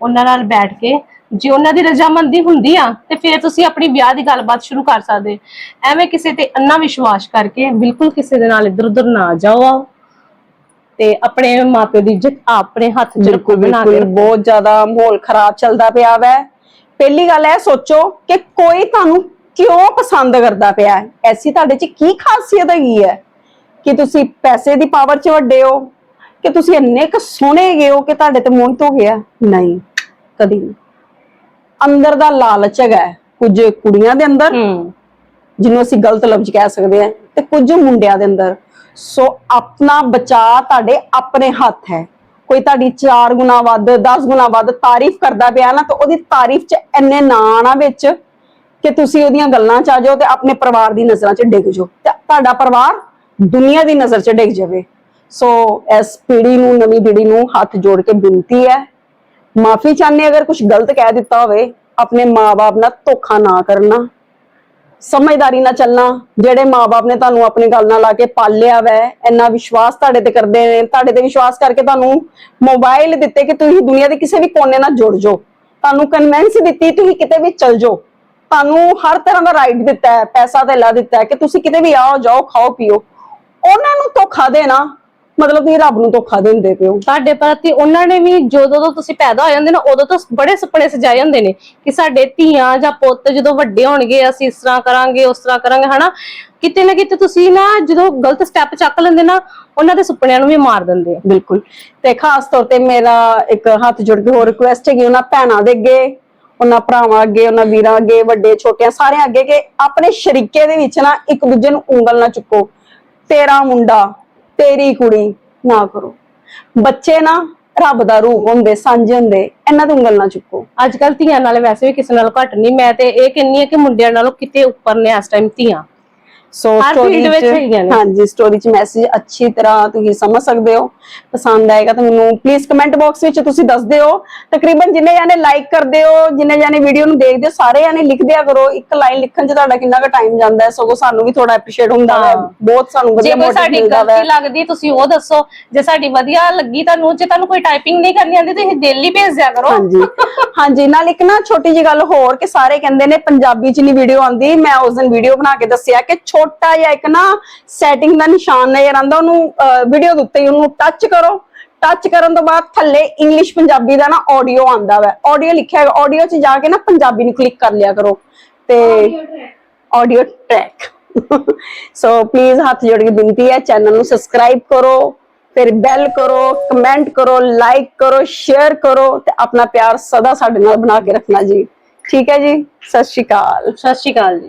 ਉਹਨਾਂ ਨਾਲ ਬੈਠ ਕੇ ਜੇ ਉਹਨਾਂ ਦੀ ਰਜ਼ਾਮੰਦੀ ਹੁੰਦੀ ਆ ਤੇ ਫਿਰ ਤੁਸੀਂ ਆਪਣੀ ਵਿਆਹ ਦੀ ਗੱਲਬਾਤ ਸ਼ੁਰੂ ਕਰ ਸਕਦੇ। ਐਵੇਂ ਕਿਸੇ ਤੇ ਅੰਨਾ ਵਿਸ਼ਵਾਸ ਕਰਕੇ ਬਿਲਕੁਲ ਕਿਸੇ ਦੇ ਨਾਲ ਇੱਧਰ ਉੱਧਰ ਨਾ ਜਾਓ ਤੇ ਆਪਣੇ ਮਾਪਿਓ ਦੀ ਇੱਜ਼ਤ ਆਪਣੇ ਹੱਥ 'ਚ ਰੱਖੋ ਬਣਾ ਕੇ ਬਿਲਕੁਲ। ਬਹੁਤ ਜ਼ਿਆਦਾ ਮਾਹੌਲ ਖਰਾਬ ਚੱਲਦਾ ਪਿਆ ਵੈ। ਪਹਿਲੀ ਗੱਲ ਇਹ ਸੋਚੋ ਕਿ ਕੋਈ ਤੁਹਾਨੂੰ ਕਿਉਂ ਪਸੰਦ ਕਰਦਾ ਪਿਆ ਹੈ? ਐਸੀ ਤੁਹਾਡੇ 'ਚ ਕੀ ਖਾਸੀਅਤ ਹੈਗੀ ਹੈ? ਕਿ ਤੁਸੀਂ ਪੈਸੇ ਦੀ ਪਾਵਰ 'ਚ ਵੱਡੇ ਹੋ ਕਿ ਤੁਸੀਂ ਇੰਨੇ ਕੁ ਸੋਹਣੇ ਹੈਗੇ ਹੋ ਕਿ ਤੁਹਾਡੇ ਤੇ ਮੋਹਿਤ ਹੋ ਗਿਆ? ਨਹੀਂ ਕਦੀ ਨਹੀਂ। ਅੰਦਰ ਦਾ ਲਾਲਚ ਹੈਗਾ ਹੈ। ਕੁਝ ਕੁੜੀਆਂ ਦੇ ਅੰਦਰ ਜਿਹਨੂੰ ਅਸੀਂ ਗਲਤ ਲਫ਼ਜ਼ ਕਹਿ ਸਕਦੇ ਹਾਂ ਤੇ ਕੁਝ ਮੁੰਡਿਆਂ ਦੇ ਅੰਦਰ। ਸੋ ਆਪਣਾ ਬਚਾ ਤੁਹਾਡੇ ਆਪਣੇ ਹੱਥ ਹੈ। ਕੋਈ ਤੁਹਾਡੀ 4 ਗੁਣਾ ਵੱਧ 10 ਗੁਣਾ ਵੱਧ ਤਾਰੀਫ ਕਰਦਾ ਪਿਆ ਨਾ, ਤਾਂ ਉਹਦੀ ਤਾਰੀਫ 'ਚ ਇੰਨੇ ਨਾ ਆਣਾ ਵਿੱਚ ਕਿ ਤੁਸੀਂ ਉਹਦੀਆਂ ਗੱਲਾਂ 'ਚ ਆ ਜਾਓ ਤੇ ਆਪਣੇ ਪਰਿਵਾਰ ਦੀ ਨਜ਼ਰਾਂ 'ਚ ਡਿੱਗ ਜਾਓ। ਤੇ ਤੁਹਾਡਾ ਪਰਿਵਾਰ ਦੁਨੀਆ ਦੀ ਨਜ਼ਰ 'ਚ ਡਿੱਗ ਜਾਵੇ। ਸੋ ਇਸ ਪੀੜੀ ਨੂੰ, ਨਵੀਂ ਪੀੜ੍ਹੀ ਨੂੰ ਹੱਥ ਜੋੜ ਕੇ ਬੇਨਤੀ ਹੈ, ਮਾਫੀ ਚਾਹਨੇ ਅਗਰ ਕੁਝ ਗਲਤ ਕਹਿ ਦਿੱਤਾ ਹੋਵੇ, ਆਪਣੇ ਮਾਪੇ ਨਾਲ ਧੋਖਾ ਨਾ ਕਰਨਾ। ਸਮਝਦਾਰੀ ਨਾਲ ਚੱਲਣਾ, ਜਿਹੜੇ ਮਾਪੇ ਨੇ ਤੁਹਾਨੂੰ ਆਪਣੀ ਗੱਲ ਨਾਲ ਲਾ ਕੇ ਪਾਲਿਆ ਵੈ, ਇੰਨਾ ਵਿਸ਼ਵਾਸ ਤੁਹਾਡੇ ਤੇ ਕਰਦੇ ਨੇ, ਤੁਹਾਡੇ ਤੇ ਵਿਸ਼ਵਾਸ ਕਰਕੇ ਤੁਹਾਨੂੰ ਮੋਬਾਈਲ ਦਿੱਤੇ ਕਿ ਤੁਸੀਂ ਦੁਨੀਆ ਦੇ ਕਿਸੇ ਵੀ ਕੋਨੇ ਨਾਲ ਜੁੜ ਜਾਓ। ਤੁਹਾਨੂੰ ਕਨਵੈਂਸ ਦਿੱਤੀ ਤੁਸੀਂ ਕਿਤੇ ਵੀ ਚੱਲ ਜਾਓ। ਤੁਹਾਨੂੰ ਹਰ ਤਰ੍ਹਾਂ ਦਾ ਰਾਈਟ ਦਿੱਤਾ ਹੈ, ਪੈਸਾ ਧੇਲਾ ਦਿੱਤਾ ਹੈ ਕਿ ਤੁਸੀਂ ਕਿਤੇ ਵੀ ਆਓ, ਜਾਓ, ਖਾਓ, ਪੀਓ। ਉਹਨਾਂ ਨੂੰ ਧੋਖਾ ਦੇਣਾ ਮਤਲਬ ਤੁਸੀਂ ਰੱਬ ਨੂੰ ਧੋਖਾ ਦਿੰਦੇ ਪਿਓ ਤੁਹਾਡੇ ਪ੍ਰਤੀ ਉਹਨਾਂ ਨੇ ਵੀ ਜਦੋਂ ਤੋਂ ਤੁਸੀਂ ਪੈਦਾ ਹੋ ਜਾਂਦੇ ਨੇ ਉਦੋਂ ਤੋਂ ਬੜੇ ਸੁਪਨੇ ਸਜਾਏ ਹੁੰਦੇ ਨੇ ਕਿ ਸਾਡੇ ਧੀਆਂ ਜਾਂ ਪੁੱਤ ਜਦੋਂ ਵੱਡੇ ਹੋਣਗੇ ਅਸੀਂ ਇਸ ਤਰ੍ਹਾਂ ਕਰਾਂਗੇ ਉਸ ਤਰ੍ਹਾਂ ਕਰਾਂਗੇ ਹਨਾ? ਕਿਤੇ ਨਾ ਕਿਤੇ ਤੁਸੀਂ ਨਾ ਜਦੋਂ ਗਲਤ ਸਟੈਪ ਚੱਕ ਲੈਂਦੇ ਨਾ ਉਹਨਾਂ ਦੇ ਸੁਪਨਿਆਂ ਨੂੰ ਵੀ ਮਾਰ ਦਿੰਦੇ ਆ। ਬਿਲਕੁਲ। ਤੇ ਖਾਸ ਤੌਰ ਤੇ ਮੇਰਾ ਇੱਕ ਹੱਥ ਜੋੜ ਕੇ ਹੋਰ ਰਿਕੁਐਸਟ ਹੈਗੀ ਉਹਨਾਂ ਭੈਣਾਂ ਦੇ ਅੱਗੇ ਉਹਨਾਂ ਭਰਾਵਾਂ ਅੱਗੇ ਉਹਨਾਂ ਵੀਰਾਂ ਅੱਗੇ ਵੱਡੇ ਛੋਟਿਆਂ ਸਾਰਿਆਂ ਅੱਗੇ ਕਿ ਆਪਣੇ ਸ਼ਰੀਕੇ ਦੇ ਵਿੱਚ ਨਾ ਇੱਕ ਦੂਜੇ ਨੂੰ ਉਂਗਲ ਨਾ ਚੁੱਕੋ। ਤੇਰਾ ਮੁੰਡਾ ਤੇਰੀ ਕੁੜੀ ਨਾ ਕਰੋ। ਬੱਚੇ ਨਾ ਰੱਬ ਦਾ ਰੂਪ ਹੁੰਦੇ, ਸਾਂਝੇ ਹੁੰਦੇ, ਇਹਨਾਂ ਦੀ ਉਂਗਲ ਨਾ ਚੁੱਕੋ। ਅੱਜ ਕੱਲ ਧੀਆਂ ਨਾਲ ਵੈਸੇ ਵੀ ਕਿਸੇ ਨਾਲ ਘੱਟ ਨਹੀਂ। ਮੈਂ ਤੇ ਇਹ ਕਹਿੰਨੀ ਆ ਕਿ ਮੁੰਡਿਆਂ ਨਾਲੋਂ ਕਿਤੇ ਉੱਪਰ ਨੇ ਇਸ ਟਾਈਮ ਧੀਆਂ। ਸੋ ਹਰ ਸਟੋਰੀ field ਵਿੱਚ ਹੈਗੀਆਂ ਨੇ। ਹਾਂਜੀ ਸਟੋਰੀ ਚ ਮੈਸੇਜ ਅੱਛੀ ਤਰ੍ਹਾਂ ਤੁਸੀਂ ਸਮਝ ਸਕਦੇ ਹੋ। ਪਸੰਦ ਆਏਗਾ ਤਾਂ ਮੈਨੂੰ ਪਲੀਜ਼ ਕਮੈਂਟ ਬਾਕਸ ਵਿੱਚ ਤੁਸੀਂ ਦੱਸ ਦਿਓ। ਤਕਰੀਬਨ ਜਿੰਨੇ ਜਾਨੇ ਲਾਈਕ ਕਰਦੇ ਹੋ ਜਿੰਨੇ ਜਾਨੇ ਵੀਡੀਓ ਨੂੰ ਦੇਖਦੇ ਹੋ ਸਾਰੇ ਜਾਨੇ ਲਿਖ ਦਿਆ ਕਰੋ। ਇੱਕ ਲਾਈਨ ਲਿਖਣ ਚ ਤੁਹਾਡਾ ਕਿੰਨਾ ਕੁ ਟਾਈਮ ਜਾਂਦਾ ਹੈ ਸਗੋਂ ਸਾਨੂੰ ਵੀ ਥੋੜਾ ਐਪਰੀਸ਼ੀਏਟ ਹੁੰਦਾ ਹੈ ਹਾਂ। ਬਹੁਤ ਸਾਨੂੰ ਜੇ ਵਧੀਆ ਕੋਈ motivate ਸਾਡੀ ਮਿਲਦਾ ਗਲਤੀ ਹੈ ਲੱਗਦੀ ਤੁਸੀਂ ਉਹ ਦੱਸੋ। ਜੇ ਸਾਡੀ ਵਧੀਆ ਲੱਗੀ ਤੁਹਾਨੂੰ ਜੇ ਤੁਹਾਨੂੰ ਕੋਈ ਟਾਈਪਿੰਗ ਨਹੀਂ ਕਰਨੀ ਆਉਂਦੀ ਤੁਸੀਂ ਹੀ ਭੇਜ ਦਿਆ ਕਰੋ। ਹਾਂਜੀ। ਹਾਂਜੀ ਨਾਲ ਇੱਕ ਨਾ ਛੋਟੀ ਜੀ ਗੱਲ ਹੋਰ ਕਿ ਸਾਰੇ ਕਹਿੰਦੇ ਨੇ ਪੰਜਾਬੀ ਚ ਨਹੀਂ ਵੀਡੀਓ ਆਉਂਦੀ। ਮੈਂ ਉਸ ਦਿਨ ਵੀਡੀਓ ਬਣਾ ਕੇ ਦੱਸਿਆ ਕਿ ਛੋਟਾ ਜਿਹਾ ਇੱਕ ਨਾ ਸੈਟਿੰਗ ਦਾ ਨਿਸ਼ਾਨ ਨਜ਼ਰ ਆਉਂਦਾ ਉਹਨੂੰ ਵੀਡੀਓ ਦੇ ਉੱਤੇ ਹੀ ਉਹਨੂੰ ਟੱਚ ਕਰੋ। ਟੱਚ ਕਰਨ ਤੋਂ ਬਾਅਦ ਥੱਲੇ ਇੰਗਲਿਸ਼ ਪੰਜਾਬੀ ਦਾ ਨਾ ਆਡੀਓ ਆਉਂਦਾ ਵਾ। ਆਡੀਓ ਲਿਖਿਆ ਹੈਗਾ ਆਡੀਓ 'ਚ ਜਾ ਕੇ ਨਾ ਪੰਜਾਬੀ ਨੂੰ ਕਲਿੱਕ ਕਰ ਲਿਆ ਕਰੋ। ਤੇ ਆਡੀਓ ਟਰੈਕ ਸੋ ਪਲੀਜ਼ ਹੱਥ ਜੋੜ ਕੇ ਬੇਨਤੀ ਹੈ ਚੈਨਲ ਨੂੰ ਸਬਸਕ੍ਰਾਈਬ ਕਰੋ ਫਿਰ ਬੈਲ ਕਰੋ ਕਮੈਂਟ ਕਰੋ ਲਾਈਕ ਕਰੋ ਸ਼ੇਅਰ ਕਰੋ ਤੇ ਆਪਣਾ ਪਿਆਰ ਸਦਾ ਸਾਡੇ ਨਾਲ ਬਣਾ ਕੇ ਰੱਖਣਾ ਜੀ। ਠੀਕ ਹੈ ਜੀ? ਸਤਿ ਸ਼੍ਰੀ ਅਕਾਲ। ਸਤਿ ਸ਼੍ਰੀ ਅਕਾਲ ਜੀ।